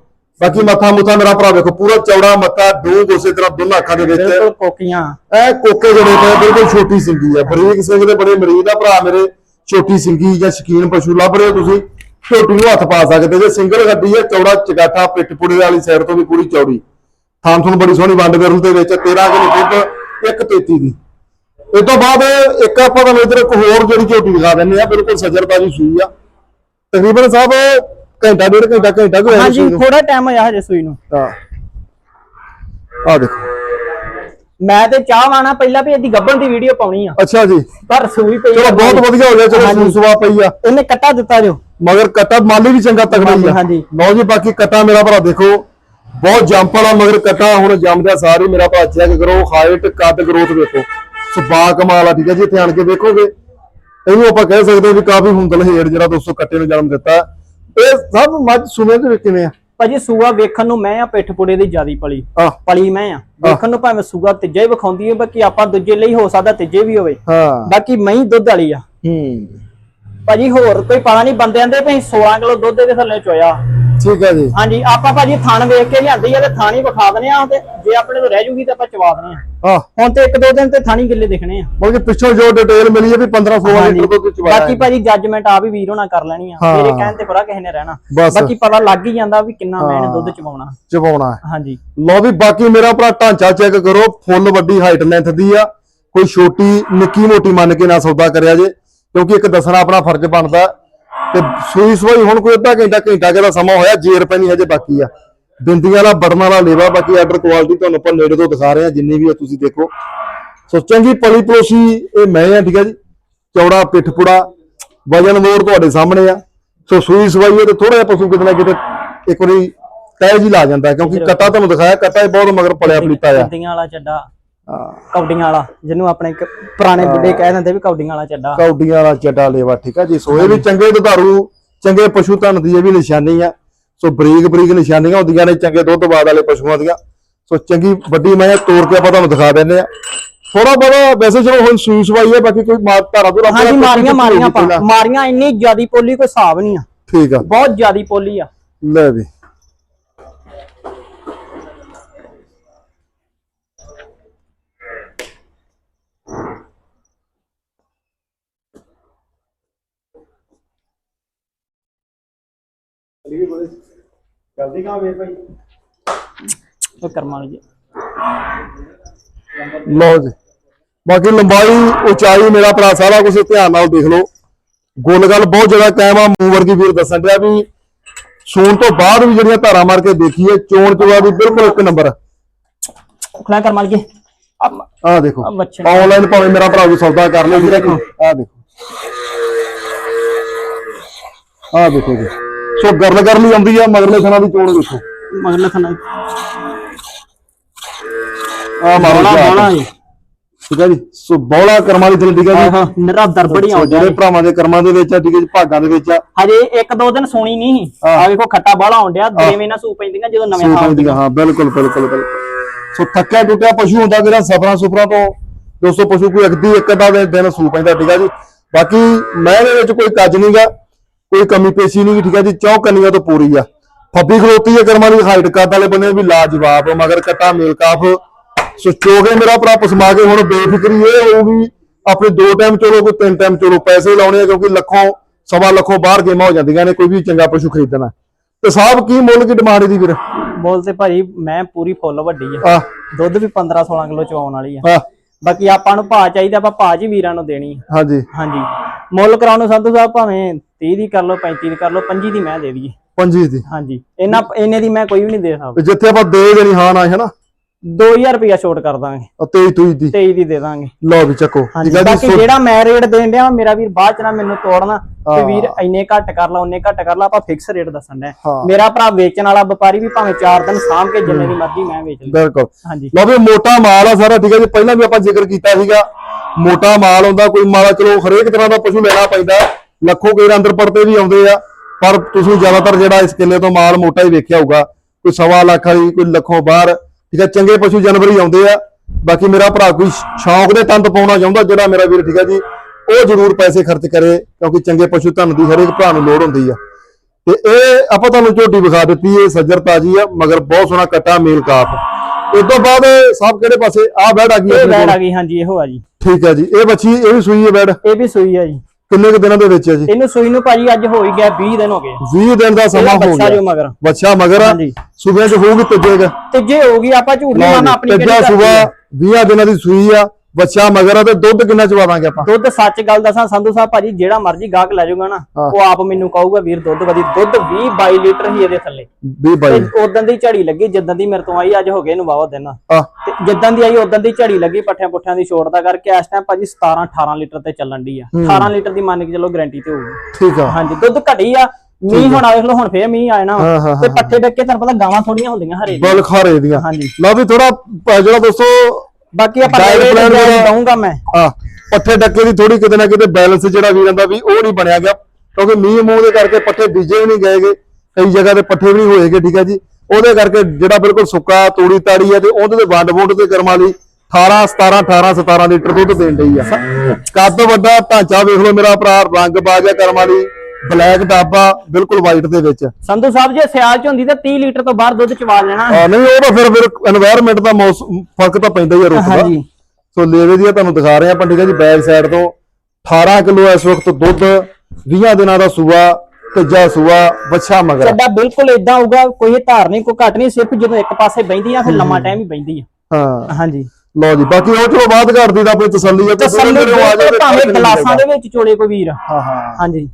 ਬਾਕੀ ਮੱਥਾ ਮੁੱਥਾ ਮੇਰਾ ਭਰਾ ਵੇਖੋ ਪੂਰਾ ਚੌੜਾ ਮੱਥਾ ਦੋ ਉਸੇ ਤਰ੍ਹਾਂ ਦੋਨਾਂ ਅੱਖਾਂ ਦੇ ਵਿੱਚ। ਬਿਲਕੁਲ ਕੋਕੀਆਂ। ਇਹ ਕੋਕੇ ਜਿਹੜੇ ਪਏ ਬਿਲਕੁਲ ਛੋਟੀ ਸਿੰਗੀ ਆ। ਬਰੀਕ ਸਿੰਘ ਦੇ ਬੜੇ ਮਰੀਜ਼ ਆ ਭਰਾ ਮੇਰੇ ਛੋਟੀ ਸਿੰਗੀ ਜਾਂ ਸ਼ਕੀਨ ਪਸ਼ੂ ਲੱਭ ਰਹੇ ਹੋ ਤੁਸੀਂ? ਛੋਟੀ ਨੂੰ ਹੱਥ ਪਾ ਸਕਦੇ ਜੇ ਸਿੰਗਲ ਗੱਡੀ ਹੈ ਚੌੜਾ ਚਗਾਠਾ ਪਿੱਠ ਪੁੜੇ ਵਾਲੀ ਸਾਈਡ ਤੋਂ ਵੀ ਪੂਰੀ ਚੌੜੀ। ਥਾਂ ਤੁਹਾਨੂੰ ਬੜੀ ਸੋਹਣੀ ਵੰਡ ਵਿਰਲ ਦੇ ਵਿੱਚ 13 ਕਿਲੋ ਦੁੱਧ ਇੱਕ 33 ਦੀ। ਇਸ ਤੋਂ ਬਾਅਦ ਇੱਕ ਆਪਾਂ ਤੁਹਾਨੂੰ ਇਧਰ ਇੱਕ ਹੋਰ ਜਿਹੜੀ ਝੋਟੀ ਦਿਖਾ ਦਿੰਦੇ ਆ ਬਿਲਕੁਲ ਸਜਰਬਾਜੀ ਸੂਈ ਆ। ਤਕਰੀਬਨ ਸਾਹਿਬ ਘੰਟਾ ਡੇਢ ਘੰਟਾ ਘੰਟਾ ਕੋਈ ਹਾਂਜੀ ਥੋੜਾ ਟਾਈਮ ਹੋਇਆ ਹਜੇ ਸੂਈ ਨੂੰ। ਹਾਂ। ਆ ਦੇਖੋ। ਮੈਂ ਤੇ ਚਾਹ ਵਾਣਾ ਪਹਿਲਾਂ ਵੀ ਇਹਦੀ ਗੱਬਣ ਦੀ ਵੀਡੀਓ ਪਾਉਣੀ ਆ। ਅੱਛਾ ਜੀ। ਪਰ ਸੂਈ ਪਈ ਚਲੋ ਆ। ਬਹੁਤ ਵਧੀਆ ਹੋ ਗਿਆ ਚਲੋ ਹਾਂਜੀ। ਸੂਸਵਾ ਪਈ ਆ। ਇਹਨੇ ਕੱਟਾ ਦਿੱਤਾ ਜੋ। ਮਗਰ ਕਟਾ ਮਾਲੀ ਵੀ ਚੰਗਾ ਤਗੜਾ ਹੀ ਹਾਂਜੀ, ਆ। ਹਾਂਜੀ। ਲਓ ਜੀ ਬਾਕੀ ਕਟਾ ਮੇਰਾ ਭਰਾ ਦੇਖੋ। ਬਹੁਤ ਜੰਪ ਵਾਲਾ ਮਗਰ ਕਟਾ ਹੁਣ ਜੰਮਦਾ ਸਾਰੀ ਮੇਰਾ ਭਰਾ ਚੈੱਕ ਕਰੋ ਹਾਈਟ ਕੱਦ ਗਰੋਥ ਵੇਖੋ। ਸੁਭਾ ਕਮਾਲ ਆ ਠੀਕ ਹੈ ਜੀ ਇੱਥੇ ਆਣ ਕੇ ਵੇਖੋਗੇ। ਇਹਨੂੰ ਆਪਾਂ ਕਹਿ ਸਕਦੇ ਹਾਂ ਵੀ ਕਾਫੀ ਹੁੰਦਲ ਹੇੜ ਜਿਹੜਾ ਦੋਸਤੋ ਕੱਟੇ ਨੂੰ ਜਨਮ ਦਿੱਤਾ। ਇਹ ਸਭ ਮੱਝ ਸੁਣੇ ਦੇ ਵਿੱਚ ਕਿਵੇਂ ਆ? ਭਾਜੀ ਸੂਆ ਵੇਖਣ ਨੂੰ ਮੈਂ ਆ ਪਿੱਠ ਪੁੜੇ ਦੀ ਜਿਆਦੀ ਪਲੀ। ਪਲੀ ਮੈਂ ਆ। ਵੇਖਣ ਨੂੰ ਭਾਵੇਂ ਸੂਆ ਤੀਜਾ ਹੀ ਵਿਖਾਉਂਦੀ ਹੈ ਬਾਕੀ ਆਪਾਂ ਦੂਜੇ ਲਈ ਹੋ ਸਕਦਾ ਤੀਜੇ ਵੀ ਹੋਵੇ। ਹਾਂ। ਬਾਕੀ ਮੈਂ ਹੀ ਦੁੱਧ ਵਾਲੀ ਆ। ਹੂੰ। ਭਾਜੀ ਹੋਰ ਕੋਈ ਪਤਾ ਨਹੀਂ ਬੰਦਿਆਂ ਦੇ ਭਈ 16 ਕਿਲੋ ਦੁੱਧ ਦੇ ਥੱਲੇ ਚੋਇਆ। ਠੀਕ ਹੈ ਜੀ। ਹਾਂਜੀ ਆਪਾਂ ਭਾਜੀ ਥਣ ਵੇਖ ਕੇ ਲਿਆਂਦੀ ਆ ਤੇ ਥਾਣੀ ਵਿਖਾ ਦਨੇ ਆ ਤੇ ਜੇ ਆਪਣੇ ਤੋਂ ਰਹਿ ਜੂਗੀ ਤਾਂ ਆਪਾਂ ਚਵਾ ਦਨੇ ਆ। ਹੁਣ ਤੇ ਇੱਕ ਦੋ ਦਿਨ ਤੇ ਥਾਣੀ ਗਿੱਲੇ ਦਿਖਣੇ ਆ। ਬਲਕਿ ਪਿੱਛੋਂ ਜੋ ਡਿਟੇਲ ਮਿਲੀ ਹੈ ਵੀ 15 16 ਹਾਂਜੀ। ਲੀਟਰ ਦੁੱਧ ਚਵਾਇਆ ਬਾਕੀ ਭਾਜੀ ਜੱਜਮੈਂਟ ਆ ਵੀ ਵੀਰ ਹੋਣਾ ਕਰ ਲੈਣੀ ਆ। ਮੇਰੇ ਕਹਿਣ ਤੇ ਪਰਾ ਕਿਸੇ ਨੇ ਰਹਿਣਾ। ਬਾਕੀ ਪਤਾ ਲੱਗ ਹੀ ਜਾਂਦਾ ਵੀ ਕਿੰਨਾ ਮੈਂ ਦੁੱਧ ਚਵਾਉਣਾ। ਚਵਾਉਣਾ ਹਾਂਜੀ। ਲਓ ਵੀ ਬਾਕੀ ਮੇਰਾ ਭਰਾ ਢਾਂਚਾ ਚੈੱਕ ਕਰੋ ਫੁੱਲ ਵੱਡੀ ਹਾਈਟ ਲੈਂਥ ਦੀ ਆ। ਕੋਈ ਛੋਟੀ ਨਿੱਕੀ ਮੋਟੀ ਮੰਨ ਕੇ ਨਾ ਸੌਦਾ ਕਰਿਆ ਜੇ ਕਿਉਂਕਿ ਇੱਕ ਦੱਸਣਾ ਆਪਣਾ ਫਰਜ਼ ਬਣਦਾ। ਤੇ ਸੂਈ ਸਵਾਈ ਹੁਣ ਕੋਈ ਅੱਧਾ ਘੰਟਾ ਘੰਟਾ ਜਿਹੜਾ ਸਮਾਂ ਹੋਇਆ ਜੇਰ ਪੈਣੀ ਹਜੇ ਬਾਕੀ ਆ। ਬਿੰਦੀਆਂ ਵਾਲਾ ਬੜਨ ਵਾਲਾ ਲੇਵਾ ਬਾਕੀ ਆਰਡਰ ਕੁਆਲਿਟੀ ਤੁਹਾਨੂੰ ਆਪਾਂ ਨੇੜੇ ਤੋਂ ਦਿਖਾ ਰਹੇ ਆ ਜਿੰਨੀ ਵੀ ਆ ਤੁਸੀਂ ਦੇਖੋ। ਸੋ ਚੰਗੀ ਪਲੀ ਪਲੋਸੀ ਇਹ ਮੈਂ ਆ ਠੀਕ ਆ ਜੀ। ਚੌੜਾ ਪਿੱਠਪੁੜਾ ਵਜਨ ਮੋੜ ਤੁਹਾਡੇ ਸਾਹਮਣੇ ਆ। ਸੋ ਸੂਈ ਸਵਾਈ ਤੇ ਥੋੜਾ ਜਿਹਾ ਪਸ਼ੂ ਕਿਤੇ ਨਾ ਕਿਤੇ ਇੱਕ ਵਾਰੀ ਤੈ ਜੀ ਲਾ ਜਾਂਦਾ ਕਿਉਂਕਿ ਕੱਟਾ ਤੁਹਾਨੂੰ ਦਿਖਾਇਆ ਕੱਟਾ ਹੀ ਬਹੁਤ ਮਗਰ ਪਲਿਆ ਪਲੀਤਾ ਆ। ਕੌਡੀਆਂ ਵਾਲਾ ਚੱਡਾ। ਕੌਡੀਆਂ ਵਾਲਾ ਜਿਹਨੂੰ ਆਪਣੇ ਇੱਕ ਪੁਰਾਣੇ ਬੁੱਢੇ ਕਹਿ ਦਿੰਦੇ ਵੀ ਕੌਡੀਆਂ ਵਾਲਾ ਚੱਡਾ। ਕੌਡੀਆਂ ਵਾਲਾ ਚੱਡਾ ਲੇਵਾ ਠੀਕ ਆ ਜੀ? ਸੋ ਇਹ ਵੀ ਚੰਗੇ ਦੁਧਾਰੂ ਚੰਗੇ ਪਸ਼ੂ ਧਨ ਦੀ ਇਹ ਵੀ ਨਿਸ਼ਾਨੀ ਆ। ਸੋ ਬਰੀਕ ਬਰੀਕ ਨਿਸ਼ਾਨੀਆਂ ਹੁੰਦੀਆਂ ਨੇ ਚੰਗੇ ਦੁੱਧ ਬਾਦ ਵਾਲੇ ਪਸ਼ੂਆਂ ਦੀਆਂ। ਸੋ ਚੰਗੀ ਵੱਡੀ ਮੈਂ ਤੋੜ ਕੇ ਆਪਾਂ ਤੁਹਾਨੂੰ ਦਿਖਾ ਦਿੰਦੇ ਆ। ਥੋੜਾ ਬਹੁਤਾ ਵੈਸੇ ਚਲੋ ਹੁਣ ਸੂਈ ਸਵਾਈ ਹੈ ਬਾਕੀ ਕੋਈ ਮਾਰ ਧਾਰਾ ਤੋਂ ਹਾਂਜੀ ਮਾਰੀਆਂ ਮਾਰੀਆਂ ਮਾਰੀਆਂ ਇੰਨੀ ਜਿਆਦੀ ਪੋਲੀ ਕੋਈ ਹਿਸਾਬ ਨਹੀਂ ਆ। ਠੀਕ ਆ। ਬਹੁਤ ਜਿਆਦੀ ਪੋਲੀ ਆ। ਲੈ ਵੀ। ਜਲਦੀ ਕਾ ਵੇ ਭਾਈ। ਉਹ ਕਰਮਾਂ ਵਾਲੀ ਜੀ ਲਓ ਜੀ। ਬਾਕੀ ਲੰਬਾਈ ਉਚਾਈ ਮੇਰਾ ਭਰਾ ਸਾਰਾ ਕੁਝ ਧਿਆਨ ਨਾਲ ਦੇਖ ਲਓ। ਗੁੱਲ ਗੱਲ ਬਹੁਤ ਜ਼ਿਆਦਾ ਕਾਇਮ ਆ ਮੂੰਹ ਵਰਗੀ ਵੀਰ ਦੱਸਣ ਡਿਆ ਵੀ ਸੂਣ ਤੋਂ ਬਾਅਦ ਵੀ ਜਿਹੜੀਆਂ ਧਾਰਾਂ ਮਾਰ ਕੇ ਦੇਖੀਏ ਚੋਣ ਚਵਾ ਦੀ ਬਿਲਕੁਲ ਇੱਕ ਨੰਬਰ ਖਲਾ ਕਰਮਾਂ ਵਾਲੀ ਜੀ ਆ ਦੇਖੋ ਆ ਬੱਚੇ ਆਨਲਾਈਨ ਭਾਵੇਂ ਮੇਰਾ ਭਰਾ ਵੀ ਸੌਦਾ ਕਰ ਲਓ ਵੀਰੇ ਆਹ ਦੇਖੋ। ਆਹ ਦੇਖੋ ਜੀ। ਸੋ ਗਰਲ ਕਰ ਲਈ ਆਉਂਦੀ ਆ ਮਗਰਲੇ ਥਣਾ ਦੀ ਚੋਣ ਦੇਖੋ। ਮਗਰ ਲਖਣਾ ਆਹ ਮਾਰੋ ਬੋਲਾ ਜੀ ਬੋਲਾ ਜੀ। ਠੀਕ ਹੈ ਜੀ। ਸੋ ਬੋਲਾ ਕਰਮਾਂ ਦੀ ਦਿਲ ਠੀਕ ਹੈ ਜੀ ਆਹਾ ਨਿਰਾ ਦਰਬੜੀ ਆਉਂਦਾ ਜਿਹੜੇ ਭਰਾਵਾਂ ਦੇ ਕਰਮਾਂ ਦੇ ਵਿੱਚ ਆ ਠੀਕ ਹੈ ਜੀ ਭਾਗਾਂ ਦੇ ਵਿੱਚ ਆ। ਹਜੇ ਇੱਕ ਦੋ ਦਿਨ ਸੋਣੀ ਨਹੀਂ। ਆ ਵੇਖੋ ਖੱਟਾ ਬਾਹਲਾ ਆਉਂਦਿਆ ਦੇਵੇਂ ਨਾ ਸੂ ਪੈਂਦੀਆਂ ਜਦੋਂ ਨਵੇਂ ਹੁੰਦੀਆਂ ਹਾਂ ਬਿਲਕੁਲ ਬਿਲਕੁਲ ਬਿਲਕੁਲ। ਸੋ ਥੱਕਿਆ ਟੁੱਟਿਆ ਪਸ਼ੂ ਹੁੰਦਾ ਜਿਹੜਾ ਸਫਰਾਂ ਸੁਫਰਾਂ ਤੋਂ। ਦੋਸਤੋ ਪਸ਼ੂ ਕੋਈ ਅਗਦੀ ਇੱਕ ਅੱਧਾ ਦਿਨ ਸੂ ਪੈਂਦਾ ਠੀਕ ਹੈ ਜੀ। ਬਾਕੀ ਮੈਂ ਦੇ ਵਿੱਚ ਕੋਈ ਕੱਜ ਨਹੀਂਗਾ ਕੋਈ ਕਮੀ ਪੇਸ਼ੀ ਨਹੀਂ ਠੀਕ ਹੈ ਜੀ ਚੌ ਕੰਨੀਆਂ ਤੋਂ ਪੂਰੀ ਆ। ਫੱਬੀ ਖਲੋਤੀ ਹੈ ਕਰਮਾਂ ਦੀ ਹਾਈਟ ਕੱਦ ਵਾਲੇ ਬੰਦੇ ਵੀ ਲਾਜਵਾਬ ਮਗਰ ਕਟਾ ਮੇਲਕਾਫ ਸੋ ਚੋਗੇ ਮੇਰਾ ਭਰਾ ਪਸਮਾ ਕੇ ਹੁਣ ਬੇਫਿਕਰੀ ਇਹ ਹੋਊਗੀ ਆਪਣੇ ਦੋ ਟਾਈਮ ਚਲੋ ਕੋਈ ਤਿੰਨ ਟਾਈਮ ਚਲੋ ਪੈਸੇ ਲਾਉਣੇ ਆ ਕਿਉਂਕਿ ਲੱਖੋਂ ਸਵਾ ਲੱਖੋਂ ਬਾਹਰ ਗੇਮਾਂ ਹੋ ਜਾਂਦੀਆਂ ਨੇ ਕੋਈ ਵੀ ਚੰਗਾ ਪਸ਼ੂ ਖਰੀਦਣਾ। ਤੇ ਸਾਹਿਬ ਕੀ ਮੁੱਲ ਕੀ ਡਿਮਾਂਡ ਦੀ ਵੀਰ? ਬੋਲ ਤੇ ਭਾਈ ਮੈਂ ਪੂਰੀ ਫੁੱਲ ਵੱਡੀ ਆ। ਦੁੱਧ ਵੀ 15 16 ਕਿਲੋ ਚਵਾਉਣ ਵਾਲੀ ਆ। ਬਾਕੀ ਆਪਾਂ ਨੂੰ ਭਾਅ ਚਾਹੀਦਾ ਆਪਾਂ ਭਾਅ ਜੀ ਵੀਰਾਂ ਨੂੰ ਦੇਣੀ ਆ। ਹਾਂਜੀ। ਹਾਂਜੀ। ਮੁੱਲ ਕਰਾਉਣ ਨੂੰ ਸੰਧੂ ਸਾਹਿਬ ਭਾਵੇਂ 30 ਦੀ ਕਰ ਲਓ 35 ਦੀ ਕਰ ਲਓ 25 ਦੀ ਮੈਂ ਦੇ ਦਈਏ। ਪੰਜੀ ਦੀ। ਹਾਂਜੀ। ਇਹਨਾਂ ਇੰਨੇ ਦੀ ਮੈਂ ਕੋਈ ਵੀ ਨਹੀਂ ਦੇ ਸਕਦਾ। ਤੇ ਜਿੱਥੇ ਆਪਾਂ ਦੇ ਦੇਣੀ ਹਾਂ ਨਾ ਹੈ ਨਾ 2000 ਰੁਪਇਆ ਛੋਟ ਕਰ ਦਾਂਗੇ। ਉਹ 23 ਤੂਈ ਦੀ। 23 ਦੀ ਦੇ ਦਾਂਗੇ। ਲਓ ਵੀ ਚੱਕੋ। ਹਾਂਜੀ। ਬਾਕੀ ਜਿਹੜਾ ਮੈਂ ਰੇਟ ਦੇਣ ਡਿਆ ਮੇਰਾ ਵੀਰ ਬਾਅਦ ਚ ਨਾ ਮੈਨੂੰ ਤੋੜਨਾ। ਤੇ ਹਾਂ। ਵੀਰ ਇੰਨੇ ਘੱਟ ਕਰ ਲਾ ਉਹਨੇ ਘੱਟ ਕਰ ਲਾ ਆਪਾਂ ਫਿਕਸ ਰੇਟ ਦੱਸਣ ਹਾਂ। ਮੇਰਾ ਭਰਾ ਵੇਚਣ ਵਾਲਾ ਵਪਾਰੀ ਵੀ ਭਾਵੇਂ 4 ਦਿਨ ਸਾਂਭ ਕੇ ਜਿੰਨੇ ਦੀ ਮਰਜ਼ੀ ਮੈਂ ਵੇਚ ਲਈ ਬਿਲਕੁਲ। ਹਾਂਜੀ। ਲਓ ਵੀ ਮੋਟਾ ਮਾਲ ਆ ਸਾਰਾ ਠੀਕ ਹੈ ਜੀ। ਪਹਿਲਾਂ ਵੀ ਆਪਾਂ ਜ਼ਿਕਰ ਕੀਤਾ ਸੀਗਾ ਮੋਟਾ ਮਾਲ ਹੁੰਦਾ ਕੋਈ ਮਾਲ ਚਲੋ ਹਰੇਕ ਤਰ੍ਹਾਂ ਦਾ ਪਸ਼ੂ ਲੈਣਾ ਪੈਂਦਾ ਲੱਖੋਂ ਕੇਰ ਅੰਦਰ ਪੜਤੇ ਵੀ ਆਉਂਦੇ ਆ ਪਰ ਤੁਸੀਂ ਜ਼ਿਆਦਾਤਰ ਜਿਹੜਾ ਇਸ ਕਿੱਲੇ ਤੋਂ ਮਾਲ ਮੋਟਾ ਹੀ ਵੇਖਿਆ ਹੋਊਗਾ ਕੋਈ ਸਵਾ ਲੱਖ ਵਾਲੀ ਕੋਈ ਲੱਖੋਂ ਬਾਹਰ ਠੀਕ ਹੈ ਚੰਗੇ ਪਸ਼ੂ ਜਨਵਰੀ ਆਉਂਦੇ ਆ। ਬਾਕੀ ਮੇਰਾ ਭਰਾ ਕੋਈ ਸ਼ੌਂਕ ਦੇ ਤੰਦ ਪਾਉਣਾ ਚਾਹੁੰਦਾ ਜਿਹੜਾ ਮੇਰਾ ਵੀਰ ਠੀਕ ਹੈ ਜੀ ਉਹ ਜ਼ਰੂਰ ਪੈਸੇ ਖਰਚ ਕਰੇ ਕਿਉਂਕਿ ਚੰਗੇ ਪਸ਼ੂ ਧਨ ਦੀ ਹਰੇਕ ਭਰਾ ਨੂੰ ਲੋੜ ਹੁੰਦੀ ਆ। ਤੇ ਇਹ ਆਪਾਂ ਤੁਹਾਨੂੰ ਝੋਟੀ ਵਿਖਾ ਦਿੱਤੀ ਇਹ ਸੱਜਰ ਤਾਜੀ ਆ ਮਗਰ ਬਹੁਤ ਸੋਹਣਾ ਕੱਟਾ ਮੇਲ ਕਾਫ। ਉਸ ਤੋਂ ਬਾਅਦ ਸਾਹਿਬ ਕਿਹੜੇ ਪਾਸੇ? ਆ ਬੈਡ ਆ ਗਈ ਇਹ ਕੋਲ। ਆ ਗਈ ਹਾਂਜੀ ਇਹੋ ਆ ਜੀ। ਠੀਕ ਹੈ ਜੀ। ਇਹ ਬੱਚੀ ਇਹ ਵੀ ਸੂਈ ਹੈ ਬੈਡ? ਇਹ ਵੀ ਸੂਈ ਆ ਜੀ। ਕਿੰਨੇ ਕੁ ਦਿਨਾਂ ਦੇ ਵਿੱਚ ਹੈ ਜੀ? ਇਹਨੂੰ ਸੂਈ ਨੂੰ ਭਾਜੀ ਅੱਜ ਹੋ ਹੀ ਗਿਆ 20 ਦਿਨ ਹੋ ਗਏ। 20 ਦਿਨ ਦਾ ਸਮਾਂ ਹੋ ਬੱਚਾ ਗਿਆ। ਜੋ ਮਗਰ। ਬੱਚਾ ਮਗਰ ਆ। ਹਾਂਜੀ। ਸੂਬਿਆਂ ਚ ਹੋਊਗੀ ਤੀਜੇ ਕ? ਤੇ ਜੇ ਹੋਊਗੀ ਆਪਾਂ ਝੂਠ ਨਹੀਂ ਮਾਰਨਾ ਆਪਣੀ ਤੀਜਾ ਕਿਹੜੀ ਸੂਬਾ 20 ਦਿਨਾਂ ਦੀ ਸੂਈ ਆ। ਬੱਚਾ ਮਗਰ ਆ ਤੇ ਦੁੱਧ ਕਿੰਨਾ ਚਵਾ ਦਾਂਗੇ ਆਪਾਂ? ਦੁੱਧ ਸੱਚ ਗੱਲ ਦੱਸਾਂ ਸੰਧੂ ਸਾਹਿਬ ਭਾਜੀ ਜਿਹੜਾ ਮਰਜ਼ੀ ਗਾਹਕ ਲੈ ਜਾਊਗਾ ਨਾ। ਉਹ ਆਪ ਮੈਨੂੰ ਕਹੂਗਾ ਵੀਰ ਦੁੱਧ ਵਧੀ ਦੁੱਧ 20 22 ਲੀਟਰ ਹੀ ਇਹਦੇ ਥੱਲੇ। 20 ਬਾਈ। ਤੇ ਉਦੋਂ ਦੀ ਝੜੀ ਲੱਗੀ ਜਦੋਂ ਦੀ ਮੇਰੇ ਤੋਂ ਆਈ ਅੱਜ ਹੋ ਗਏ ਇਹਨੂੰ ਵਾਵਾ ਦਿਨ। ਤੇ ਜਿੱਦਾਂ ਦੀ ਆਈ ਉਦੋਂ ਦੀ ਝੜੀ ਲੱਗੀ ਪੱਠਿਆਂ ਪੁੱਠਿਆਂ ਦੀ ਛੋੜ ਦਾ ਕਰਕੇ ਇਸ ਟਾਈਮ ਭਾਜੀ 17 18 ਲੀਟਰ ਤੇ ਚੱਲਣ ਦੀ ਆ। 18 ਲੀਟਰ ਦੀ ਮੰਨ ਕੇ ਚੱਲੋ ਗਾਰੰਟੀ ਤੇ ਹੋਊਗੀ। ਠੀਕ ਆ। ਹਾਂਜੀ ਦੁੱਧ ਘਟੀ ਆ ਮੀਂਹ ਹੁਣ ਵੇਖ ਲਓ ਹੁਣ ਫੇਰ ਮੀਂਹ ਨਾ। ਹਾਂ, ਤੇ ਪੱਠੇ ਡੱਕੇ ਤੁਹਾਨੂੰ ਪਤਾ ਗਾਵਾਂ ਥੋੜੀਆਂ ਹੁੰਦੀਆਂ ਹਰੇ ਦੀਆਂ। ਬਲ ਖਾਰੇ ਦੀਆਂ। ਹਾਂਜੀ। ਲਓ ਵੀ ਥੋੜਾ ਜਿਹੜਾ ਦੋਸਤੋ ਬਾਕੀ ਆਪਾਂ plan ਜਿਹੜਾ- ਦਊਂਗਾ ਮੈਂ। ਆ ਪੱਠੇ ਡੱਕੇ ਦੀ ਥੋੜੀ ਕਿਤੇ ਨਾ ਕਿਤੇ ਬੈਲੈਂਸ ਜਿਹੜਾ ਵੀਰਾਂ ਦਾ ਵੀ ਉਹ ਨਹੀਂ ਬਣਿਆ ਗਿਆ। ਕਿਉਂਕਿ ਮੀਂਹ ਮੂੰਹ ਦੇ ਕਰਕੇ ਪੱਠੇ ਬੀਜੇ ਵੀ ਨਹੀਂ ਗਏਗੇ ਕਈ ਜਗ੍ਹਾ ਤੇ ਪੱਠੇ ਵੀ ਨਹੀਂ ਹੋਏਗੇ ਠੀਕ ਹੈ ਜੀ। ਉਹਦੇ ਕਰਕੇ ਜਿਹੜਾ ਬਿਲਕੁਲ ਸੁੱਕਾ ਤੂੜੀ ਤਾੜੀ ਹੈ ਤੇ ਉਹਦੇ ਤੇ ਵੰਡ ਵੁੰਡ ਤੇ ਕਰਮਾਂ ਲਈ 18 17 18 17 ਲੀਟਰ ਦੁੱਧ ਦੇਣ ਡਈ ਆ। ਕੱਦ ਵੱਡਾ ਢਾਂਚਾ ਵੇਖ ਲਓ ਮੇਰਾ ਭਰਾ ਰੰਗ ਬਾਜਾ ਕਰਮਾਂ ਲਈ। ਬਲੈਕ ਡੱਬਾ ਬਿਲਕੁਲ ਵਾਈਟ ਦੇ ਵਿੱਚ। ਸੰਧੂ ਸਾਹਿਬ ਜੇ ਸਿਆਲ ਚ ਹੁੰਦੀ ਤਾਂ 30 ਲੀਟਰ ਤੋਂ ਬਾਹਰ ਦੁੱਧ ਚਵਾ ਲੈਣਾ। ਹਾਂ ਨਹੀਂ ਉਹ ਤਾਂ ਫਿਰ ਫਿਰ এনवायरमेंट ਦਾ ਮੌਸਮ ਫ਼ਰਕ ਤਾਂ ਪੈਂਦਾ ਹੀ ਆ ਰੁੱਖ ਹਾਂਜੀ। ਸੋ ਲੇਵੇ ਦੀ ਤੁਹਾਨੂੰ ਦਿਖਾ ਰਹੇ ਆ ਪੰਡਿਤ ਜੀ ਬੈਕ ਸਾਈਡ ਤੋਂ। 18 ਕਿਲੋ ਇਸ ਵਕਤ ਦੁੱਧ 20 ਦਿਨਾਂ ਦਾ ਸੂਆ ਤੀਜਾ ਸੂਆ ਬੱਛਾ ਮਗਰ ਚੱਡਾ ਬਿਲਕੁਲ ਇਦਾਂ ਹੋਊਗਾ ਕੋਈ ਧਾਰ ਨਹੀਂ ਕੋਈ ਘਟ ਨਹੀਂ ਸਿਰਫ ਜਦੋਂ ਇੱਕ ਪਾਸੇ ਬੈਂਦੀ ਆ ਫਿਰ ਲੰਮਾ ਟਾਈਮ ਹੀ ਬੈਂਦੀ ਆ। ਹਾਂ। ਹਾਂਜੀ। ਲਓ ਜੀ ਬਾਕੀ ਉਹ ਚਲੋ ਬਾਤ ਕਰਦੀ ਦਾ ਆਪਣੀ ਤਸੱਲੀ ਆ ਤਸੱਲੀ ਭਾਵੇਂ ਗਲਾਸਾਂ ਦੇ ਵਿੱਚ ਚੋਲੇ ਕੋਈ ਵੀਰ। ਹਾਂ ਹਾਂ। ਹਾਂਜੀ।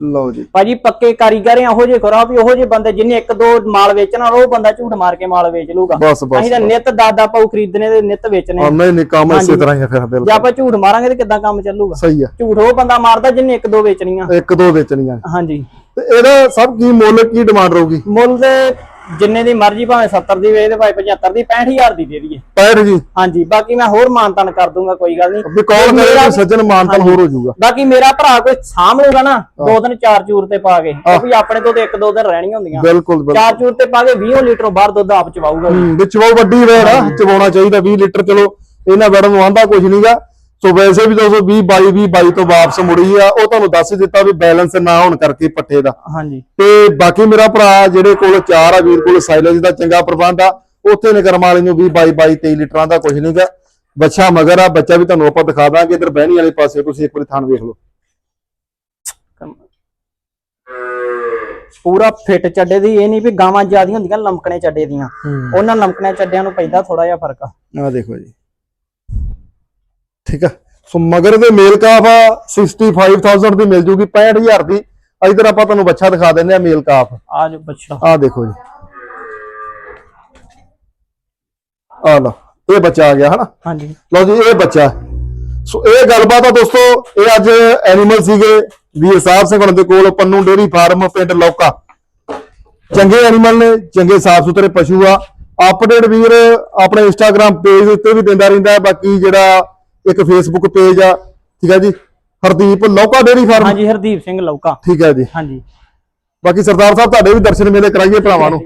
ਲਓ ਜੀ। ਭਾਜੀ ਪੱਕੇ ਕਾਰੀਗਰ ਆ ਉਹੋ ਜੇ ਕਰੋ ਵੀ ਉਹੋ ਜੇ ਬੰਦੇ ਜਿਹਨੇ ਇੱਕ ਦੋ ਮਾਲ ਵੇਚਣਾ ਉਹ ਬੰਦਾ ਝੂਠ ਮਾਰ ਕੇ ਮਾਲ ਵੇਚ ਲੂਗਾ ਅਸੀਂ ਤਾਂ ਨਿੱਤ ਦਾਦਾ ਪਾਉ ਖਰੀਦਣੇ ਤੇ ਨਿੱਤ ਵੇਚਣੇ ਹਾਂ ਨਹੀਂ ਨਹੀਂ ਕੰਮ ਇਸੇ ਤਰ੍ਹਾਂ ਹੀ ਆ ਫਿਰ ਜੇ ਬਿਲਕੁਲ ਆਪਾਂ ਝੂਠ ਮਾਰਾਂਗੇ ਤੇ ਕਿੱਦਾਂ ਕੰਮ ਚੱਲੂਗਾ? ਸਹੀ ਆ। ਝੂਠ ਉਹ ਬੰਦਾ ਮਾਰਦਾ ਜਿਹਨੇ ਇੱਕ ਦੋ ਵੇਚਣੀਆਂ। ਇੱਕ ਦੋ ਵੇਚਣੀਆਂ। ਹਾਂਜੀ। ਤੇ ਇਹਦਾ ਸਭ ਕੀ ਮੁੱਲ ਕੀ ਡਿਮਾਂਡ ਰਹੂਗੀ? ਮੁੱਲ ਦੇ ਜਿੰਨੇ ਦੀ ਮਰਜ਼ੀ ਭਾਵੇਂ 70 ਦੀ ਵੇਚਦੇ ਭਾਵੇਂ 75 ਦੀ 65000 ਦੀ ਦੇ ਦਈਏ। 65 ਜੀ। ਹਾਂਜੀ ਬਾਕੀ ਮੈਂ ਹੋਰ ਮਾਨਤਨ ਕਰ ਦੂੰਗਾ ਕੋਈ ਗੱਲ ਨਹੀਂ। ਵੀ ਕਾਲ ਵੀ ਸੱਜਣ ਮਾਨਤਨ ਹੋਰ ਹੋ ਜਾਊਗਾ। ਬਾਕੀ ਮੇਰਾ ਭਰਾ ਕੋਈ ਸਾਂਭ ਲੂਗਾ ਨਾ ਦੋ ਦਿਨ ਚਾਰ ਚੂਰ ਤੇ ਪਾ ਕੇ। ਕਿਉਂਕਿ ਆਪਣੇ ਤੋਂ ਤੇ ਇੱਕ ਦੋ ਦਿਨ ਰਹਿਣੀਆਂ ਹੁੰਦੀਆਂ। ਬਿਲਕੁਲ ਚਾਰ ਚੂਰ ਤੇ ਪਾ ਕੇ 20 ਲੀਟਰੋਂ ਬਾਹਰ ਦੁੱਧ ਆਪ ਚਵਾਊਗਾ। ਵਿੱਚ ਵੱਡੀ ਵੇੜ ਆ ਚਵਾਉਣਾ ਚਾਹੀਦਾ 20 ਲੀਟਰ ਚਲੋ ਇਹਨਾਂ ਵੜਨ ਨੂੰ ਆਂਦਾ ਕੁਝ ਨਹੀਂਗਾ ਸੋ ਵੈਸੇ ਵੀ 220 22 20 22 ਤੋਂ ਵਾਪਸ ਮੁੜੀ ਆ ਉਹ ਤੁਹਾਨੂੰ ਦੱਸ ਹੀ ਦਿੱਤਾ ਵੀ ਬੈਲੈਂਸ ਨਾ ਹੋਣ ਕਰਕੇ ਪੱਠੇ ਦਾ। ਹਾਂਜੀ। ਤੇ ਬਾਕੀ ਮੇਰਾ ਭਰਾ ਜਿਹੜੇ ਕੋਲ ਚਾਰ ਆ ਵੀਰ ਕੋਲ ਸਾਈਲੇਜ ਦਾ ਚੰਗਾ ਪ੍ਰਬੰਧ ਆ ਉੱਥੇ ਨੇ ਕਰਮ ਵਾਲੇ ਨੂੰ 20 22 22 23 ਲੀਟਰਾਂ ਦਾ ਕੁਝ ਨਹੀਂਗਾ ਬੱਚਾ ਮਗਰ ਆ ਬੱਚਾ ਵੀ ਤੁਹਾਨੂੰ ਆਪਾਂ ਦਿਖਾ ਦਾਂਗੇ ਇਧਰ ਬਹਿਣੀ ਵਾਲੇ ਪਾਸੇ ਤੁਸੀਂ ਇੱਕ ਵਾਰੀ ਥਣ ਵੇਖ ਲਓ। ਪੂਰਾ ਫਿੱਟ ਚੱਡੇ ਦੀ ਇਹ ਨਹੀਂ ਵੀ ਗਾਵਾਂ ਜਿਆਦੀਆਂ ਹੁੰਦੀਆਂ ਲੰਮਕਣੇ ਚੱਡੇ ਦੀਆਂ। ਉਹਨਾਂ ਲੰਮਕਣੇ ਚੱਡਿਆਂ ਨੂੰ ਪੈਂਦਾ ਥੋੜਾ ਜਿਹਾ ਫ਼ਰਕ ਆ। ਆ ਦੇਖੋ ਜੀ। ਠੀਕ ਆ? ਸੋ ਮਗਰ ਦੇ ਮੇਲ ਕਾਫ ਆ 65000 ਦੀ ਮਿਲ ਜੂਗੀ 65000 ਦੀ। ਇਧਰ ਆਪਾਂ ਤੁਹਾਨੂੰ ਬੱਚਾ ਦਿਖਾ ਦਿੰਦੇ ਆ ਮੇਲ ਕਾਫ। ਆ ਜੋ ਬੱਚਾ। ਆ ਦੇਖੋ ਜੀ। ਆ ਲਓ ਇਹ ਬੱਚਾ ਆ ਗਿਆ ਹਨਾ? ਹਾਂਜੀ। ਲਓ ਜੀ ਇਹ ਬੱਚਾ। ਸੋ ਇਹ ਗੱਲਬਾਤ ਆ ਦੋਸਤੋ ਇਹ ਅੱਜ ਐਨੀਮਲ ਸੀਗੇ ਵੀਰ ਸਾਹਿਬ ਸਿੰਘ ਉਹਨਾਂ ਦੇ ਕੋਲ ਪੰਨੂ ਡੇਰੀ ਫਾਰਮ ਪਿੰਡ ਲੌਕਾ। ਚੰਗੇ ਐਨੀਮਲ ਨੇ ਚੰਗੇ ਸਾਫ਼ ਸੁਥਰੇ ਪਸ਼ੂ ਆ। ਅਪਡੇਟ ਵੀਰ ਆਪਣੇ ਇੰਸਟਾਗ੍ਰam ਪੇਜ ਉੱਤੇ ਵੀ ਦਿੰਦਾ ਰਹਿੰਦਾ ਬਾਕੀ ਜਿਹੜਾ ਇੱਕ ਫੇਸਬੁੱਕ ਪੇਜ ਆ ਠੀਕ ਹੈ ਜੀ? Hardeep Lauka dairy farm. ਹਾਂਜੀ ਹਰਦੀਪ ਸਿੰਘ ਲੌਕਾ। ਠੀਕ ਹੈ ਜੀ। ਹਾਂਜੀ। ਬਾਕੀ ਸਰਦਾਰ ਸਾਹਿਬ ਤੁਹਾਡੇ ਵੀ ਦਰਸ਼ਨ ਮੇਲੇ ਕਰਾਈਏ ਭਰਾਵਾਂ ਨੂੰ।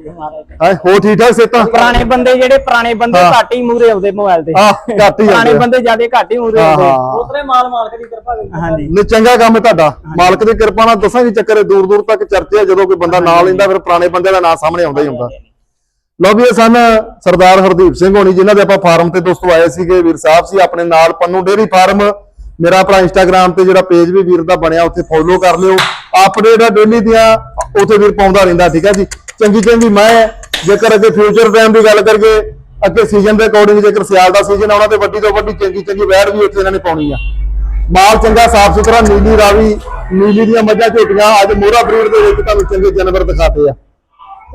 ਹਾਂ ਹੋ ਠੀਕ ਠਾਕ ਸੇਤਾ ਪੁਰਾਣੇ ਬੰਦੇ ਜਿਹੜੇ ਪੁਰਾਣੇ ਬੰਦੇ ਹਾਂ। ਘੱਟ ਹੀ ਮੂਰੇ ਆਉਂਦੇ ਮੋਬਾਈਲ ਤੇ। ਆ ਘੱਟ ਹੀ ਪੁਰਾਣੇ। ਬੰਦੇ ਜਿਆਦੇ ਘੱਟ ਹੀ ਮੂਰੇ ਹਾਂ, ਆਉਂਦੇ ਹਾਂ। ਉਤਰੇ ਮਾਲ ਮਾਲਕ ਦੀ ਕਿਰਪਾ ਹਾਂਜੀ। ਨੇ ਚੰਗਾ ਕੰਮ ਹੈ ਤੁਹਾਡਾ। ਮਾਲਕ ਦੀ ਕਿਰਪਾ ਨਾਲ ਦੱਸਾਂ ਜੀ ਚੱਕਰ ਦੂਰ ਦੂਰ ਤੱਕ ਚਰਚੇ ਆ ਜਦੋਂ ਕੋਈ ਬੰਦਾ ਨਾਲ ਲੈਂਦਾ ਫਿਰ ਪੁਰਾਣੇ ਬੰਦੇ ਦਾ ਨਾਂ ਸਾਹਮਣੇ ਆਉਂਦਾ ਹੀ ਹੁੰਦਾ ਲਓ ਵੀ ਸਨ ਸਰਦਾਰ ਹਰਦੀਪ ਸਿੰਘ ਹੋਣੀ, ਜਿਨ੍ਹਾਂ ਦੇ ਆਪਾਂ ਫਾਰਮ ਤੇ ਦੋਸਤੋ ਆਏ ਸੀਗੇ। ਵੀਰ ਸਾਹਿਬ ਸੀ ਆਪਣੇ ਨਾਲ, ਪੰਨੂ ਡੇਰੀ ਫਾਰਮ। ਮੇਰਾ ਆਪਣਾ ਇੰਸਟਾਗ੍ਰam ਤੇ ਜਿਹੜਾ ਪੇਜ ਵੀ ਵੀਰ ਦਾ ਬਣਿਆ, ਉੱਥੇ ਫੋਲੋ ਕਰ ਲਿਓ। ਅਪਡੇਟ ਆ ਡੇਲੀ ਦੀਆਂ, ਉੱਥੇ ਵੀਰ ਪਾਉਂਦਾ ਰਹਿੰਦਾ, ਠੀਕ ਹੈ ਜੀ? ਚੰਗੀ ਚੰਗੀ ਮੈਂ, ਜੇਕਰ ਅੱਗੇ ਫਿਊਚਰ ਟਾਈਮ ਦੀ ਗੱਲ ਕਰੀਏ, ਅੱਗੇ ਸੀਜ਼ਨ ਦੇ ਅਕੋਰਡਿੰਗ ਜੇਕਰ ਸਿਆਲ ਦਾ ਸੀਜ਼ਨ ਆਉਣਾ ਤੇ ਵੱਡੀ ਤੋਂ ਵੱਡੀ ਚੰਗੀ ਚੰਗੀ ਵੈੜ ਵੀ ਉੱਥੇ ਇਹਨਾਂ ਨੇ ਪਾਉਣੀ ਆ। ਮਾਲ ਚੰਗਾ, ਸਾਫ਼ ਸੁਥਰਾ, ਨੀਲੀ ਰਾਵੀ, ਨੀਲੀ ਦੀਆਂ ਮੱਝਾਂ, ਝੋਟੀਆਂ, ਅੱਜ ਮੋਹਰਾ ਬਰੀਡ ਦੇ ਵਿੱਚ ਤੁਹਾਨੂੰ ਚੰਗੇ ਜਾਨਵਰ ਦਿਖਾਤੇ ਆ।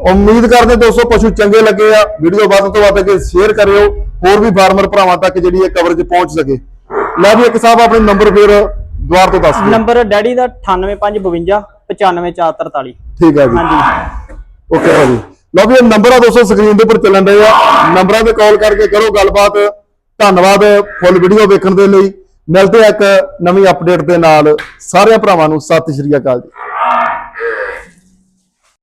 ਉਮੀਦ ਕਰਦੇ ਦੋਸਤੋ ਪਸ਼ੂ ਚੰਗੇ ਲੱਗੇ ਆ। ਵੀਡੀਓ ਵੱਧ ਤੋਂ ਵੱਧ ਅੱਗੇ ਸ਼ੇਅਰ ਕਰਿਓ। ਹੋਰ ਵੀ ਫਾਰਮਰ ਭਰਾਵਾਂ ਤੱਕ ਜਿਹੜੀ ਇਹ ਕਵਰੇਜ ਪਹੁੰਚ ਸਕੇ। ਲੈ ਵੀ ਇੱਕ ਸਾਹਿਬ ਆਪਣੇ ਨੰਬਰ ਫਿਰ ਦੁਆਰ ਤੋਂ ਦੱਸ ਦਿਓ। ਨੰਬਰ ਡੈਡੀ ਦਾ 98552 95443 ਠੀਕ ਹੈ ਜੀ। ਹਾਂਜੀ। ਓਕੇ ਭਾਜੀ ਲਓ ਵੀ ਇਹ ਨੰਬਰ ਆ ਦੋਸਤੋ ਸਕਰੀਨ ਦੇ ਉੱਪਰ ਚੱਲਣ ਰਹੇ ਆ। ਨੰਬਰਾਂ ਤੇ ਕਾਲ ਕਰਕੇ ਕਰੋ ਗੱਲਬਾਤ। ਧੰਨਵਾਦ ਫੁੱਲ ਵੀਡੀਓ ਵੇਖਣ ਦੇ ਲਈ। ਮਿਲਦੇ ਆ ਇੱਕ ਨਵੀਂ ਅਪਡੇਟ ਦੇ ਨਾਲ। ਸਾਰਿਆਂ ਭਰਾਵਾਂ ਨੂੰ ਸਤਿ ਸ਼੍ਰੀ ਅਕਾਲ ਜੀ।